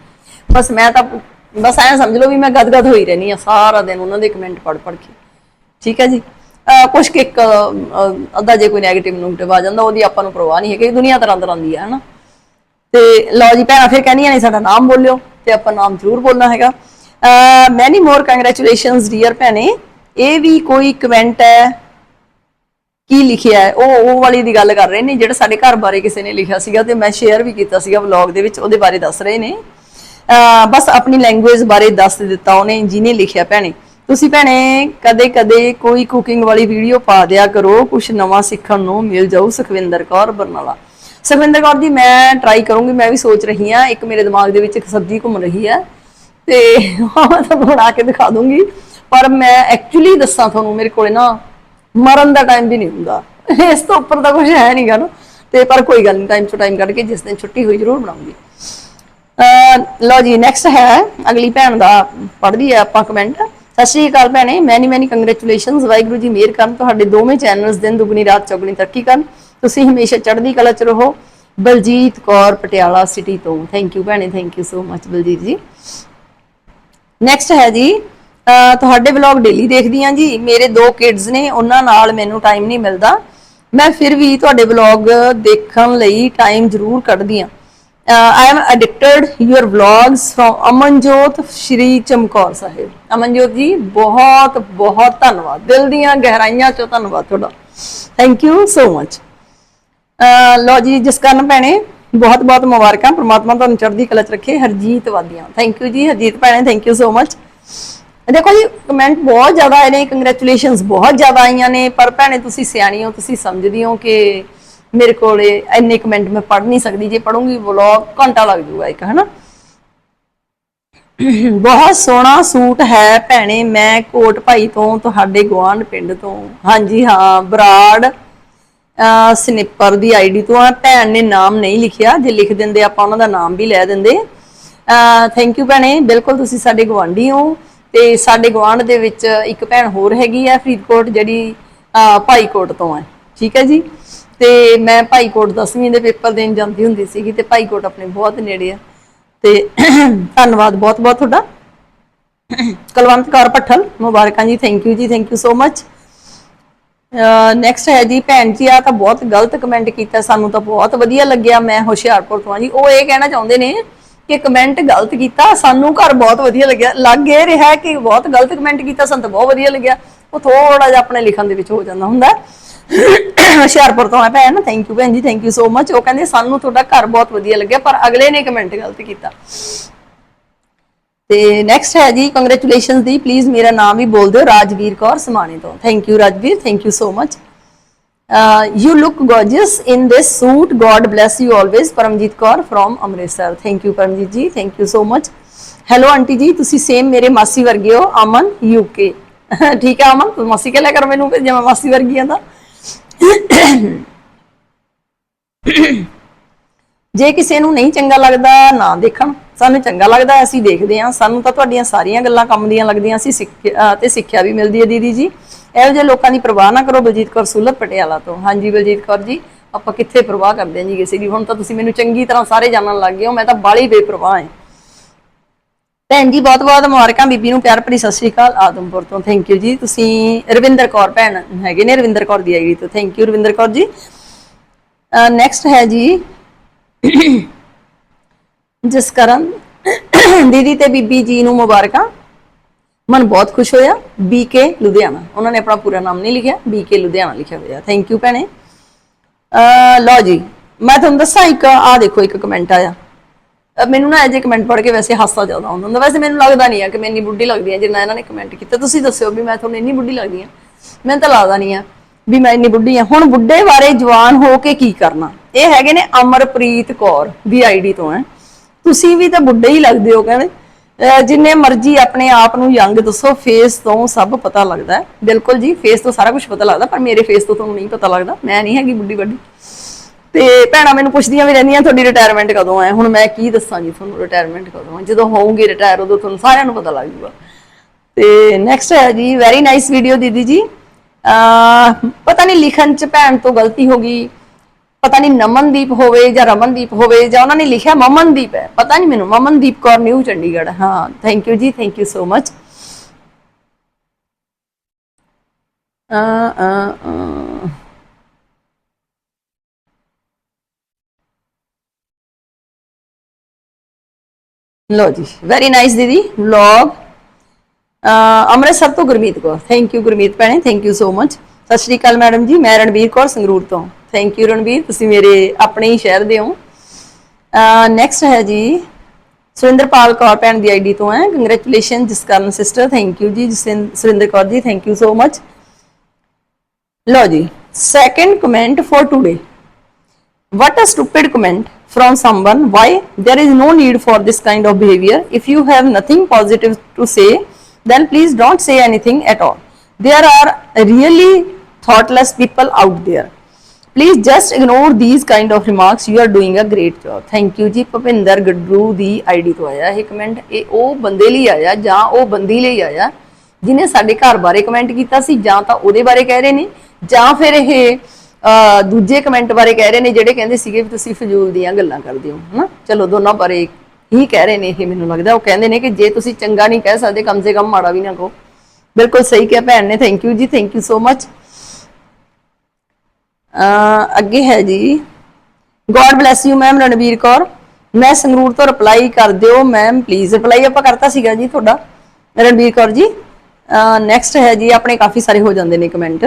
ਬਸ ਮੈਂ ਤਾਂ ਬਸ ਐਂ ਸਮਝ ਲਓ ਵੀ ਮੈਂ ਗਦਗਦ ਹੋਈ ਰਹਿਣੀ ਆ ਸਾਰਾ ਦਿਨ ਉਹਨਾਂ ਦੇ ਕਮੈਂਟ ਪੜ੍ਹ ਪੜ੍ਹ ਕੇ। ਠੀਕ ਹੈ ਜੀ? ਅਹ ਕੁਛ ਇੱਕ ਅੱਧਾ ਜੇ ਕੋਈ 네ਗੇਟਿਵ ਨੁਕਟਿਵ ਆ ਜਾਂਦਾ, ਉਹਦੀ ਆਪਾਂ ਨੂੰ ਪਰਵਾਹ ਨਹੀਂ ਹੈਗੀ ਦੁਨੀਆ ਤਰ੍ਹਾਂ ਤਰ੍ਹਾਂ ਦੀ ਹੈ, ਹਨਾ? ਤੇ ਲਓ ਜੀ, ਭੈਣਾਂ, ਫਿਰ ਕਹਿੰਦੀਆਂ ਨੇ ਸਾਡਾ ਨਾਮ ਬੋਲਿਓ, ਤੇ ਆਪਾਂ ਨਾਮ ਜ਼ਰੂਰ ਬੋਲਣਾ ਹੈਗਾ। ਮੈਨੀ ਮੋਰ ਕੰਗ੍ਰੈਚੁਲੇਸ਼ਨਸ ਡੀਅਰ ਭੈਣੇ। ਇਹ ਵੀ ਕੋਈ ਕਮੈਂਟ ਹੈ? ਕੀ ਲਿਖਿਆ ਹੈ? ਉਹ ਉਹ ਵਾਲੀ ਦੀ ਗੱਲ ਕਰ ਰਹੇ ਨੇ, ਜਿਹੜਾ ਸਾਡੇ ਘਰ ਬਾਰੇ ਕਿਸੇ ਨੇ ਲਿਖਿਆ ਸੀਗਾ, ਤੇ ਮੈਂ ਸ਼ੇਅਰ ਵੀ ਕੀਤਾ ਸੀਗਾ ਵਲੌਗ ਦੇ ਵਿੱਚ, ਉਹਦੇ ਬਾਰੇ ਦੱਸ ਰਹੇ ਨੇ। ਬਸ ਆਪਣੀ ਲੈਂਗੁਏਜ ਬਾਰੇ ਦੱਸ ਦਿੱਤਾ ਉਹਨੇ, ਜਿਹਨੇ ਲਿਖਿਆ ਭੈਣੇ। ਤੁਸੀਂ ਭੈਣੇ ਕਦੇ-ਕਦੇ ਕੋਈ ਕੁਕਿੰਗ ਵਾਲੀ ਵੀਡੀਓ ਪਾ ਦਿਆ ਕਰੋ ਕੁਝ ਨਵਾਂ ਸਿੱਖਣ ਨੂੰ ਮਿਲ ਜਾਊ ਸੁਖਵਿੰਦਰ ਕੌਰ ਬਰਨਾਲਾ। ਸੁਖਵਿੰਦਰ ਕੌਰ ਜੀ, ਮੈਂ ਟਰਾਈ ਕਰੂੰਗੀ, ਮੈਂ ਵੀ ਸੋਚ ਰਹੀ ਹਾਂ, ਇੱਕ ਮੇਰੇ ਦਿਮਾਗ ਦੇ ਵਿੱਚ ਇੱਕ ਸਬਜ਼ੀ ਘੁੰਮ ਰਹੀ ਹੈ, ਤੇ ਮੈਂ ਤੁਹਾਨੂੰ ਬਣਾ ਕੇ ਦਿਖਾ ਦੂੰਗੀ। ਪਰ ਮੈਂ ਐਕਚੁਅਲੀ ਦੱਸਾਂ ਤੁਹਾਨੂੰ, ਮੇਰੇ ਕੋਲੇ ਨਾ ਮਰਨ ਦਾ ਟਾਈਮ ਵੀ ਨਹੀਂ ਹੁੰਦਾ। ਇਸ ਤੋਂ ਉੱਪਰ ਤਾਂ ਕੁਝ ਹੈ ਨਹੀਂਗਾ ਨਾ। ਤੇ ਪਰ ਕੋਈ ਗੱਲ ਨਹੀਂ ਟਾਈਮ ਤੋਂ ਟਾਈਮ ਕੱਢ ਕੇ ਜਿਸ ਦਿਨ ਛੁੱਟੀ ਹੋਈ ਜ਼ਰੂਰ ਬਣਾਉਂਗੀ। ਅਹ ਲਓ ਜੀ ਨੈਕਸਟ ਹੈ, ਅਗਲੀ ਭੈਣ ਦਾ ਪੜ੍ਹਦੀ ਹੈ ਆਪਾਂ ਕਮੈਂਟ ਸਤਿ ਸ਼੍ਰੀ ਅਕਾਲ ਭੈਣੇ ਮੈਨੀ ਮੈਨੀ ਕੰਗ੍ਰੈਚੁਲੇਸ਼ਨਸ ਵਾਹਿਗੁਰੂ ਜੀ ਮਿਹਰ ਕਰਨ ਤੁਹਾਡੇ ਦੋਵੇਂ ਚੈਨਲਸ ਦਿਨ, ਦੁਗਣੀ ਰਾਤ, ਚੌਗਣੀ ਤਰੱਕੀ ਕਰਨ। ਤੁਸੀਂ ਹਮੇਸ਼ਾ ਚੜ੍ਹਦੀ ਕਲਾ ਚ ਰਹੋ। ਬਲਜੀਤ ਕੌਰ ਪਟਿਆਲਾ ਸਿਟੀ ਤੋਂ। ਥੈਂਕ ਯੂ ਭੈਣੇ thank you so much Baljit ji. Next ਹੈ ਜੀ ਤੁਹਾਡੇ ਵਲੌਗ ਡੇਲੀ ਦੇਖਦੀ ਹਾਂ ਜੀ। ਮੇਰੇ ਦੋ ਕਿਡਸ ਨੇ, ਉਹਨਾਂ ਨਾਲ ਮੈਨੂੰ ਟਾਈਮ ਨਹੀਂ ਮਿਲਦਾ। ਮੈਂ ਫਿਰ ਵੀ ਤੁਹਾਡੇ ਵਲੌਗ ਦੇਖਣ ਲਈ ਟਾਈਮ ਜ਼ਰੂਰ ਕੱਢਦੀ ਹਾਂ। I am addicted your vlogs from Amanjot Shri Chamkaur Sahib Amanjot ji ਬਹੁਤ ਬਹੁਤ ਧੰਨਵਾਦ ਦਿਲ ਦੀਆਂ ਗਹਿਰਾਈਆਂ ਚੋਂ ਧੰਨਵਾਦ ਤੁਹਾਡਾ ਥੈਂਕ ਯੂ ਸੋ ਮਚ ਅਹ ਲਓ ਜੀ ਜਿਸ ਕਾਰਨ ਭੈਣੇ ਬਹੁਤ ਬਹੁਤ ਮੁਬਾਰਕਾਂ ਪ੍ਰਮਾਤਮਾ ਤੁਹਾਨੂੰ ਚੜ੍ਹਦੀ ਕਲਾ ਚ ਰੱਖੇ ਹਰਜੀਤ ਵਾਦੀਆਂ ਥੈਂਕ ਯੂ ਜੀ ਹਰਜੀਤ ਭੈਣੇ ਥੈਂਕ ਯੂ ਸੋ ਮਚ ਦੇਖੋ ਜੀ ਕਮੈਂਟ ਬਹੁਤ ਜ਼ਿਆਦਾ ਆਏ ਨੇ ਕੰਗ੍ਰੈਚੁਲੇਸ਼ਨਸ ਬਹੁਤ ਜ਼ਿਆਦਾ ਆਈਆਂ ਨੇ ਪਰ ਭੈਣੇ ਤੁਸੀਂ ਸਿਆਣੀ ਹੋ ਤੁਸੀਂ ਸਮਝਦੀ ਹੋ ਕਿ ਮੇਰੇ ਕੋਲੇ ਇੰਨੇ ਕਮੈਂਟ ਮੈਂ ਪੜ੍ਹ ਨਹੀਂ ਸਕਦੀ, ਜੇ ਪੜੂੰਗੀ ਵਲੌਗ ਘੰਟਾ ਲੱਗ ਜਾਊਗਾ ਇੱਕ, ਹਨਾ? ਬਹੁਤ ਸੋਹਣਾ ਸੂਟ ਹੈ ਭੈਣੇ, ਮੈਂ ਕੋਟ ਭਾਈ ਤੋਂ ਤੁਹਾਡੇ ਗਵਾਂਢ ਪਿੰਡ ਤੋਂ। ਹਾਂਜੀ, ਹਾਂ, ਬਰਾੜ ਸਨਿਪਰ ਦੀ ਆਈਡੀ ਤੋਂ। ਆ ਭੈਣ ਨੇ ਨਾਮ ਨਹੀਂ ਲਿਖਿਆ, ਜੇ ਲਿਖ ਦਿੰਦੇ ਆਪਾਂ ਉਹਨਾਂ ਦਾ ਨਾਮ ਵੀ ਲੈ ਦਿੰਦੇ। ਥੈਂਕ ਯੂ ਭੈਣੇ, ਬਿਲਕੁਲ ਤੁਸੀਂ ਸਾਡੇ ਗਵਾਂਢੀ ਹੋ ਤੇ ਸਾਡੇ ਗਵਾਂਢ ਦੇ ਵਿੱਚ ਇੱਕ ਭੈਣ ਹੋਰ ਹੈਗੀ ਆ ਫਰੀਦਕੋਟ, ਜਿਹੜੀ, ਅਹ, ਭਾਈਕੋਟ ਤੋਂ ਹੈ। ਠੀਕ ਹੈ ਜੀ? ਤੇ ਮੈਂ ਭਾਈਕੋਟ 10ਵੀਂ ਦੇ ਪੇਪਰ ਦੇਣ ਜਾਂਦੀ ਹੁੰਦੀ ਸੀਗੀ ਤੇ ਭਾਈਕੋਟ ਆਪਣੇ ਬਹੁਤ ਨੇੜੇ ਆ। ਤੇ ਧੰਨਵਾਦ ਬਹੁਤ ਬਹੁਤ ਤੁਹਾਡਾ। ਕਲਵੰਤ ਕੌਰ ਪੱਠਲ ਮੁਬਾਰਕਾਂ ਜੀ ਥੈਂਕ ਯੂ ਜੀ thank you so much next ਹੈ ਜੀ, ਭੈਣ ਜੀ ਆ ਤਾਂ ਬਹੁਤ ਗਲਤ ਕਮੈਂਟ ਕੀਤਾ, ਸਾਨੂੰ ਤਾਂ ਬਹੁਤ ਵਧੀਆ ਲੱਗਿਆ, ਮੈਂ ਹੁਸ਼ਿਆਰਪੁਰ ਤੋਂ ਆ ਜੀ। ਉਹ ਇਹ ਕਹਿਣਾ ਚਾਹੁੰਦੇ ਨੇ ਕਿ ਕਮੈਂਟ ਗਲਤ ਕੀਤਾ, ਸਾਨੂੰ ਘਰ ਬਹੁਤ ਵਧੀਆ ਲੱਗਿਆ। ਲੱਗ ਇਹ ਰਿਹਾ ਕਿ ਬਹੁਤ ਗਲਤ ਕਮੈਂਟ ਕੀਤਾ, ਸਾਨੂੰ ਤਾਂ ਬਹੁਤ ਵਧੀਆ ਲੱਗਿਆ। ਉਹ ਥੋੜਾ ਜਿਹਾ ਆਪਣੇ ਲਿਖਣ ਦੇ ਵਿੱਚ ਹੋ ਜਾਂਦਾ ਹੁੰਦਾ। ਹੁਸ਼ਿਆਰਪੁਰ ਤੋਂ ਆ ਭੈਣ ਥੈਂਕ ਯੂ ਭੈਣ ਜੀ ਥੈਂਕ ਯੂ ਸੋ ਮਚ ਉਹ ਕਹਿੰਦੇ, ਸਾਨੂੰ ਤੁਹਾਡਾ ਘਰ ਬਹੁਤ ਵਧੀਆ ਲੱਗਿਆ, ਪਰ ਅਗਲੇ ਨੇ ਕਮੈਂਟ ਗਲਤ ਕੀਤਾ। ਤੇ ਨੈਕਸਟ ਹੈ ਜੀ ਕੰਗ੍ਰੈਚੁਲੇਸ਼ਨਸ ਦੀ। ਪਲੀਜ਼ ਮੇਰਾ ਨਾਮ ਵੀ ਬੋਲ ਦਿਓ, ਰਾਜਵੀਰ ਕੌਰ ਸਮਾਣੇ ਤੋਂ। Thank you Rajvir thank you so much you look gorgeous in this suit God bless you always Paramjit Kaur from Amritsar. Thank you Paramjit ji thank you so much hello aunty ਜੀ, ਤੁਸੀਂ same ਮੇਰੇ ਮਾਸੀ ਵਰਗੇ ਹੋ, ਅਮਨ UK ਠੀਕ ਹੈ ਅਮਨ, ਤੂੰ ਮਾਸੀ ਕਹਿ ਲਿਆ ਕਰ ਮੈਨੂੰ ਜੇ ਮੈਂ ਮਾਸੀ ਵਰਗੀ ਆ ਤਾਂ। ਜੇ ਕਿਸੇ ਨੂੰ ਨਹੀਂ ਚੰਗਾ ਲੱਗਦਾ, ਨਾ ਦੇਖਣ। ਸਾਨੂੰ ਚੰਗਾ ਲੱਗਦਾ ਅਸੀਂ ਦੇਖਦੇ ਹਾਂ। ਸਾਨੂੰ ਤਾਂ ਤੁਹਾਡੀਆਂ ਸਾਰੀਆਂ ਗੱਲਾਂ ਕੰਮ ਦੀਆਂ ਲੱਗਦੀਆਂ। ਅਸੀਂ ਸਿੱਖਿਆ ਤੇ ਸਿੱਖਿਆ ਵੀ ਮਿਲਦੀ ਹੈ ਦੀਦੀ ਜੀ। ਇਹੋ ਜਿਹੇ ਲੋਕਾਂ ਦੀ ਪਰਵਾਹ ਨਾ ਕਰੋ ਬਲਜੀਤ ਕੌਰ ਸੂਲਤ ਪਟਿਆਲਾ ਤੋਂ। ਹਾਂਜੀ ਬਲਜੀਤ ਕੌਰ ਜੀ, ਆਪਾਂ ਕਿੱਥੇ ਪਰਵਾਹ ਕਰਦੇ ਹਾਂ ਜੀ ਕਿਸੇ ਦੀ? ਹੁਣ ਤਾਂ ਤੁਸੀਂ ਮੈਨੂੰ ਚੰਗੀ ਤਰ੍ਹਾਂ ਸਾਰੇ ਜਾਣਨ ਲੱਗ ਗਏ ਹੋ। ਮੈਂ ਤਾਂ ਬਾਲੀ ਬੇਪਰਵਾਹ ਹਾਂ। ਭੈਣ ਜੀ, ਬਹੁਤ ਬਹੁਤ ਮੁਬਾਰਕਾਂ, ਬੀਬੀ ਨੂੰ ਪਿਆਰ ਭਰੀ ਸਤਿ ਸ਼੍ਰੀ ਅਕਾਲ ਆਦਮਪੁਰ ਤੋਂ। ਥੈਂਕ ਯੂ ਜੀ। ਤੁਸੀਂ ਰਵਿੰਦਰ ਕੌਰ ਭੈਣ ਹੈਗੇ ਨੇ ਰਵਿੰਦਰ ਕੌਰ ਦੀ ਆਈਡੀ ਤੋਂ। Thank you Ravinder Kaur ji. Next ਹੈ ਜੀ ਜਿਸ ਜਸਕਰਨ। ਦੀਦੀ ਤੇ ਬੀਬੀ ਜੀ ਨੂੰ ਮੁਬਾਰਕਾਂ। ਮਨ ਬਹੁਤ ਖੁਸ਼ ਹੋਇਆ। B K Ludhiana. ਉਹਨਾਂ ਨੇ ਆਪਣਾ ਪੂਰਾ ਨਾਮ ਨਹੀਂ ਲਿਖਿਆ। ਬੀਕੇ ਲੁਧਿਆਣਾ ਲਿਖਿਆ ਹੋਇਆ। ਥੈਂਕ ਯੂ ਭੈਣੇ। ਅਹ ਲਓ ਜੀ, ਮੈਂ ਤੁਹਾਨੂੰ ਦੱਸਾਂ ਇੱਕ ਆ ਦੇਖੋ, ਇੱਕ ਕਮੈਂਟ ਆਇਆ। ਮੈਨੂੰ ਨਾ ਅਜੇ ਕਮੈਂਟ ਪੜ੍ਹ ਕੇ ਵੈਸੇ ਹਾਸਾ ਜ਼ਿਆਦਾ ਆਉਂਦਾ ਹੁੰਦਾ। ਵੈਸੇ ਮੈਨੂੰ ਲੱਗਦਾ ਨਹੀਂ ਆ ਕਿ ਮੈਂ ਇੰਨੀ ਬੁੱਢੀ ਲੱਗਦੀ ਆ ਜਿੰਨਾ ਇਹਨਾਂ ਨੇ ਕਮੈਂਟ ਕੀਤਾ। ਤੁਸੀਂ ਦੱਸਿਓ ਵੀ ਮੈਂ ਤੁਹਾਨੂੰ ਇੰਨੀ ਬੁੱਢੀ ਲੱਗਦੀ ਆ। ਮੈਨੂੰ ਤਾਂ ਲੱਗਦਾ ਨਹੀਂ ਆ ਵੀ ਮੈਂ ਇੰਨੀ ਬੁੱਢੀ ਆ। ਹੁਣ ਬੁੱਢੇ ਬਾਰੇ ਜਵਾਨ ਹੋ ਕੇ ਕੀ ਕਰਨਾ? ਇਹ ਹੈਗੇ ਨੇ ਅਮਰਪ੍ਰੀਤ ਕੌਰ ਦੀ ਆਈਡੀ ਤੋਂ ਹੈ। ਤੁਸੀਂ ਵੀ ਤਾਂ ਬੁੱਢੇ ਹੀ ਲੱਗਦੇ ਹੋ ਕਹਿੰਦੇ। ਜਿੰਨੇ ਮਰਜ਼ੀ ਆਪਣੇ ਆਪ ਨੂੰ ਯੰਗ ਦੱਸੋ ਫੇਸ ਤੋਂ ਸਭ ਪਤਾ ਲੱਗਦਾ। ਬਿਲਕੁਲ ਜੀ ਫੇਸ ਤੋਂ ਸਾਰਾ ਕੁਝ ਪਤਾ ਲੱਗਦਾ, ਪਰ ਮੇਰੇ ਫੇਸ ਤੋਂ ਤੁਹਾਨੂੰ ਨਹੀਂ ਪਤਾ ਲੱਗਦਾ। ਮੈਂ ਨਹੀਂ ਹੈਗੀ ਬੁੱਢੀ ਵੱਡੀ ਤੇ ਭੈਣਾਂ ਮੈਨੂੰ ਪੁੱਛਦੀਆਂ ਵੀ ਰਹਿੰਦੀਆਂ, ਤੁਹਾਡੀ ਰਿਟਾਇਰਮੈਂਟ ਕਦੋਂ ਹੈ? ਹੁਣ ਮੈਂ ਕੀ ਦੱਸਾਂ ਤੁਹਾਨੂੰ ਰਿਟਾਇਰਮੈਂਟ ਕਦੋਂ ਹੈ? ਜਦੋਂ ਹੋਊਗੀ ਰਿਟਾਇਰ ਉਦੋਂ ਤੁਹਾਨੂੰ ਸਾਰਿਆਂ ਨੂੰ ਪਤਾ ਲੱਗ ਜੂਗਾ। ਤੇ ਨੈਕਸਟ ਹੈ ਜੀ ਵੈਰੀ ਨਾਈਸ ਵੀਡੀਓ ਦੀਦੀ ਜੀ। ਅਹ, ਪਤਾ ਨਹੀਂ ਲਿਖਣ ਚ ਭੈਣ ਤੋਂ ਗਲਤੀ ਹੋ ਗਈ, ਪਤਾ ਨਹੀਂ ਨਮਨਦੀਪ ਹੋਵੇ ਜਾਂ ਰਮਨਦੀਪ ਹੋਵੇ ਜਾਂ ਉਹਨਾਂ ਨੇ ਲਿਖਿਆ ਮਮਨਦੀਪ ਹੈ। ਪਤਾ ਨਹੀਂ ਮੈਨੂੰ, ਮਮਨਦੀਪ ਕੌਰ ਨਿਊ ਚੰਡੀਗੜ੍ਹ। ਹਾਂ ਥੈਂਕ ਯੂ ਜੀ ਥੈਂਕ ਯੂ ਸੋ ਮਚ ਅ ਅ ਅ ਲੋ ਜੀ ਵੈਰੀ ਨਾਈਸ ਦੀਦੀ ਵਲੌਗ ਅੰਮ੍ਰਿਤਸਰ ਤੋਂ ਗੁਰਮੀਤ ਕੌਰ। ਥੈਂਕ ਯੂ ਗੁਰਮੀਤ ਭੈਣੇ ਥੈਂਕ ਯੂ ਸੋ ਮਚ ਸਤਿ ਸ਼੍ਰੀ ਅਕਾਲ ਮੈਡਮ ਜੀ, ਮੈਂ ਰਣਵੀਰ ਕੌਰ ਸੰਗਰੂਰ ਤੋਂ। ਥੈਂਕ ਯੂ ਰਣਵੀਰ ਤੁਸੀਂ ਮੇਰੇ ਆਪਣੇ ਹੀ ਸ਼ਹਿਰ ਦੇ ਹੋ। ਨੈਕਸਟ ਹੈ ਜੀ, ਸੁਰਿੰਦਰਪਾਲ ਕੌਰ ਭੈਣ ਦੀ ਆਈਡੀ ਤੋਂ ਹੈ। Congratulation Jaskaran sister thank you ਜੀ, ਜਸਿੰ- Surinder Kaur ji thank you so much ਲੋ ਜੀ second comment for today What a stupid comment from someone. Why? There is no need for this kind of behavior. If you have nothing positive to say, then please don't say anything at all. There are really thoughtless people out there. Please just ignore these kind of remarks. You are doing a great job. Thank you ਜੀ ਭਪਿੰਦਰ ਗੱਡਰੂ ਦੀ ID ਤੋਂ ਆਇਆ ਇਹ comment ਇਹ ਉਹ ਬੰਦੇ ਲਈ ਆਇਆ ਜਾਂ ਉਹ ਬੰਦੀ ਲਈ ਆਇਆ ਜਿਨੇ ਸਾਡੇ ਘਰ ਬਾਰੇ ਕਮੈਂਟ ਕੀਤਾ ਸੀ ਜਾਂ ਤਾਂ ਉਹਦੇ ਬਾਰੇ ਕਹਿ ਰਹੇ ਨੇ ਜਾਂ ਫਿਰ ਇਹ ਅਹ, ਦੂਜੇ ਕਮੈਂਟ ਬਾਰੇ ਕਹਿ ਰਹੇ ਨੇ, ਜਿਹੜੇ ਕਹਿੰਦੇ ਸੀਗੇ ਵੀ ਤੁਸੀਂ ਫਜ਼ੂਲ ਦੀਆਂ ਗੱਲਾਂ ਕਰਦੇ ਹੋ, ਹਨਾ? ਚਲੋ, ਦੋਨਾਂ ਬਾਰੇ ਹੀ ਕਹਿ ਰਹੇ ਨੇ ਇਹ, ਮੈਨੂੰ ਲੱਗਦਾ। ਉਹ ਕਹਿੰਦੇ ਨੇ ਕਿ ਜੇ ਤੁਸੀਂ ਚੰਗਾ ਨਹੀਂ ਕਹਿ ਸਕਦੇ, ਕਮ ਸੇ ਕਮ ਮਾੜਾ ਵੀ ਨਾ ਕਹੋ। ਬਿਲਕੁਲ ਸਹੀ ਕਿਹਾ ਭੈਣ ਨੇ ਥੈਂਕ ਯੂ ਜੀ ਥੈਂਕ ਯੂ ਸੋ ਮਚ ਅੱਗੇ ਹੈ ਜੀ। God bless you ma'am Ranveer Kaur. ਮੈਂ ਸੰਗਰੂਰ ਤੋਂ ਰਿਪਲਾਈ ਕਰ ਦਿਓ ਮੈਮ ਪਲੀਜ਼ ਰਿਪਲਾਈ ਆਪਾਂ ਕਰਤਾ ਸੀਗਾ ਜੀ ਤੁਹਾਡਾ, ਰਣਵੀਰ ਕੌਰ ਜੀ। ਨੈਕਸਟ ਹੈ ਜੀ, ਆਪਣੇ ਕਾਫੀ ਸਾਰੇ ਹੋ ਜਾਂਦੇ ਨੇ ਕਮੈਂਟ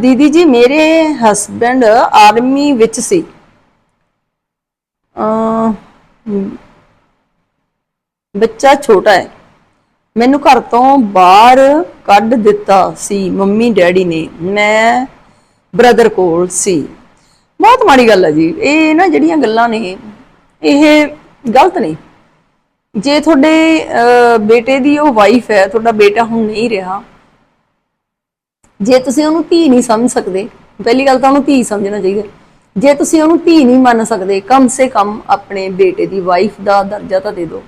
ਦੀਦੀ ਜੀ ਮੇਰੇ ਹਸਬੰਡ ਆਰਮੀ ਵਿੱਚ ਸੀ। ਬੱਚਾ ਛੋਟਾ ਹੈ। ਮੈਨੂੰ ਘਰ ਤੋਂ ਬਾਹਰ ਕੱਢ ਦਿੱਤਾ ਸੀ ਮੰਮੀ ਡੈਡੀ ਨੇ। ਮੈਂ ਬ੍ਰਦਰ ਕੋਲ ਸੀ। ਬਹੁਤ ਮਾੜੀ ਗੱਲ ਹੈ ਜੀ। ਇਹ ਨਾ ਜਿਹੜੀਆਂ ਗੱਲਾਂ ਨੇ ਇਹ ਗਲਤ ਨੇ। ਜੇ ਤੁਹਾਡੇ ਅਹ, ਬੇਟੇ ਦੀ ਉਹ ਵਾਈਫ ਹੈ ਤੁਹਾਡਾ ਬੇਟਾ ਹੁਣ ਨਹੀਂ ਰਿਹਾ ਜੇ ਤੁਸੀਂ ਉਹਨੂੰ ਧੀ ਨਹੀਂ ਸਮਝ ਸਕਦੇ, ਪਹਿਲੀ ਗੱਲ ਤਾਂ ਉਹਨੂੰ ਧੀ ਸਮਝਣਾ ਚਾਹੀਦਾ। ਜੇ ਤੁਸੀਂ ਉਹਨੂੰ ਧੀ ਨਹੀਂ ਮੰਨ ਸਕਦੇ, ਕਮ ਸੇ ਕਮ ਆਪਣੇ ਬੇਟੇ ਦੀ ਵਾਈਫ ਦਾ ਦਰਜਾ ਤਾਂ ਦੇ ਦਿਓ।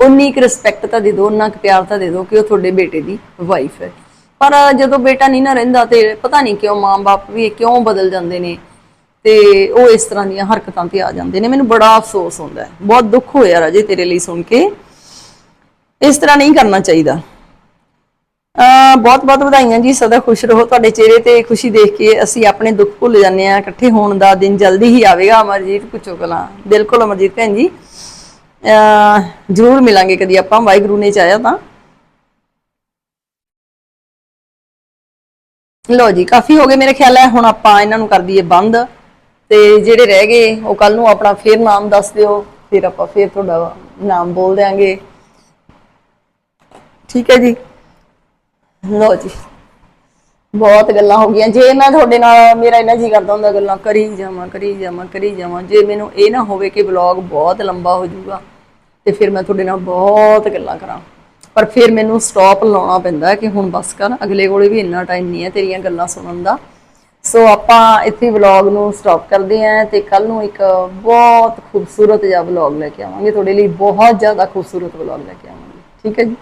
ਉਨੀ ਕੁ ਰਿਸਪੈਕਟ ਤਾਂ ਦੇ ਦਿਓ ਉਨਾ ਕੁ ਪਿਆਰ ਤਾਂ ਦੇ ਦਿਓ ਕਿ ਉਹ ਤੁਹਾਡੇ ਬੇਟੇ ਦੀ ਵਾਈਫ ਹੈ। ਪਰ ਜਦੋਂ ਬੇਟਾ ਨਹੀਂ ਨਾ ਰਹਿੰਦਾ ਤੇ ਪਤਾ ਨਹੀਂ ਕਿਉਂ ਮਾਂ-ਬਾਪ ਵੀ ਕਿਉਂ ਬਦਲ ਜਾਂਦੇ ਨੇ ਤੇ ਉਹ ਇਸ ਤਰ੍ਹਾਂ ਦੀਆਂ ਹਰਕਤਾਂ ਤੇ ਆ ਜਾਂਦੇ ਨੇ। ਮੈਨੂੰ ਬੜਾ ਅਫਸੋਸ ਹੁੰਦਾ ਹੈ। ਬਹੁਤ ਦੁੱਖ ਹੋਇਆ ਰਾਜੇ ਤੇਰੇ ਲਈ ਸੁਣ ਕੇ। ਇਸ ਤਰ੍ਹਾਂ ਨਹੀਂ ਕਰਨਾ ਚਾਹੀਦਾ। ਬਹੁਤ ਬਹੁਤ ਵਧਾਈਆਂ ਜੀ, ਸਦਾ ਖੁਸ਼ ਰਹੋ ਤੁਹਾਡੇ ਚਿਹਰੇ ਤੇ ਖੁਸ਼ੀ ਦੇਖ ਕੇ ਅਸੀਂ ਆਪਣੇ ਦੁੱਖ ਭੁੱਲ ਜਾਂਦੇ ਆ ਇਕੱਠੇ ਹੋਣ ਦਾ ਦਿਨ ਜਲਦੀ ਹੀ ਆਵੇਗਾ। ਅਮਰਜੀਤ, ਪੁੱਛੋ ਕਲਾਂ ਬਿਲਕੁਲ ਅਮਰਜੀਤ ਭੈਣ ਜੀ। ਅਹ ਜ਼ਰੂਰ ਮਿਲਾਂਗੇ ਕਦੀ ਆਪਾਂ। ਵਾਹਿਗੁਰੂ ਨੇ ਚਾਹਿਆ ਤਾਂ। ਲੋ ਜੀ, ਕਾਫੀ ਹੋ ਗਏ ਮੇਰੇ ਖਿਆਲ ਹੈ। ਹੁਣ ਆਪਾਂ ਇਹਨਾਂ ਨੂੰ ਕਰ ਦਈਏ ਬੰਦ। ਤੇ ਜਿਹੜੇ ਰਹਿ ਗਏ, ਉਹ ਕੱਲ ਨੂੰ ਆਪਣਾ ਫੇਰ ਨਾਮ ਦੱਸ ਦਿਓ। ਫਿਰ ਆਪਾਂ ਫੇਰ ਤੁਹਾਡਾ ਨਾਮ ਬੋਲ ਦਿਆਂਗੇ। ਠੀਕ ਹੈ ਜੀ। ਲੋ ਜੀ। ਬਹੁਤ ਗੱਲਾਂ ਹੋ ਗਈਆਂ। ਜੇ ਮੈਂ ਤੁਹਾਡੇ ਨਾਲ ਮੇਰਾ ਇੰਨਾ ਜੀ ਕਰਦਾ ਹੁੰਦਾ, ਗੱਲਾਂ ਕਰੀ ਜਾਵਾਂ ਕਰੀ ਜਾਵਾਂ ਕਰੀ ਜਾਵਾਂ। ਜੇ ਮੈਨੂੰ ਇਹ ਨਾ ਹੋਵੇ ਕਿ ਵਲੌਗ ਬਹੁਤ ਲੰਬਾ ਹੋ ਜਾਊਗਾ, ਤੇ ਫਿਰ ਮੈਂ ਤੁਹਾਡੇ ਨਾਲ ਬਹੁਤ ਗੱਲਾਂ ਕਰਾਂ। ਪਰ ਫਿਰ ਮੈਨੂੰ ਸਟਾਪ ਲਾਉਣਾ ਪੈਂਦਾ ਕਿ ਹੁਣ ਬਸ ਕਰ, ਅਗਲੇ ਕੋਲੇ ਵੀ ਇੰਨਾ ਟਾਈਮ ਨਹੀਂ ਹੈ ਤੇਰੀਆਂ ਗੱਲਾਂ ਸੁਣਨ ਦਾ। ਸੋ ਆਪਾਂ ਇੱਥੇ ਵਲੌਗ ਨੂੰ ਸਟਾਪ ਕਰਦੇ ਆਂ ਤੇ ਕੱਲ ਨੂੰ ਇੱਕ ਬਹੁਤ ਖੂਬਸੂਰਤ ਜਿਹਾ ਵਲੌਗ ਲੈ ਕੇ ਆਵਾਂਗੇ। ਤੁਹਾਡੇ ਲਈ ਬਹੁਤ ਜ਼ਿਆਦਾ ਖੂਬਸੂਰਤ ਵਲੌਗ ਲੈ ਕੇ ਆਵਾਂਗੇ। ਠੀਕ ਹੈ ਜੀ?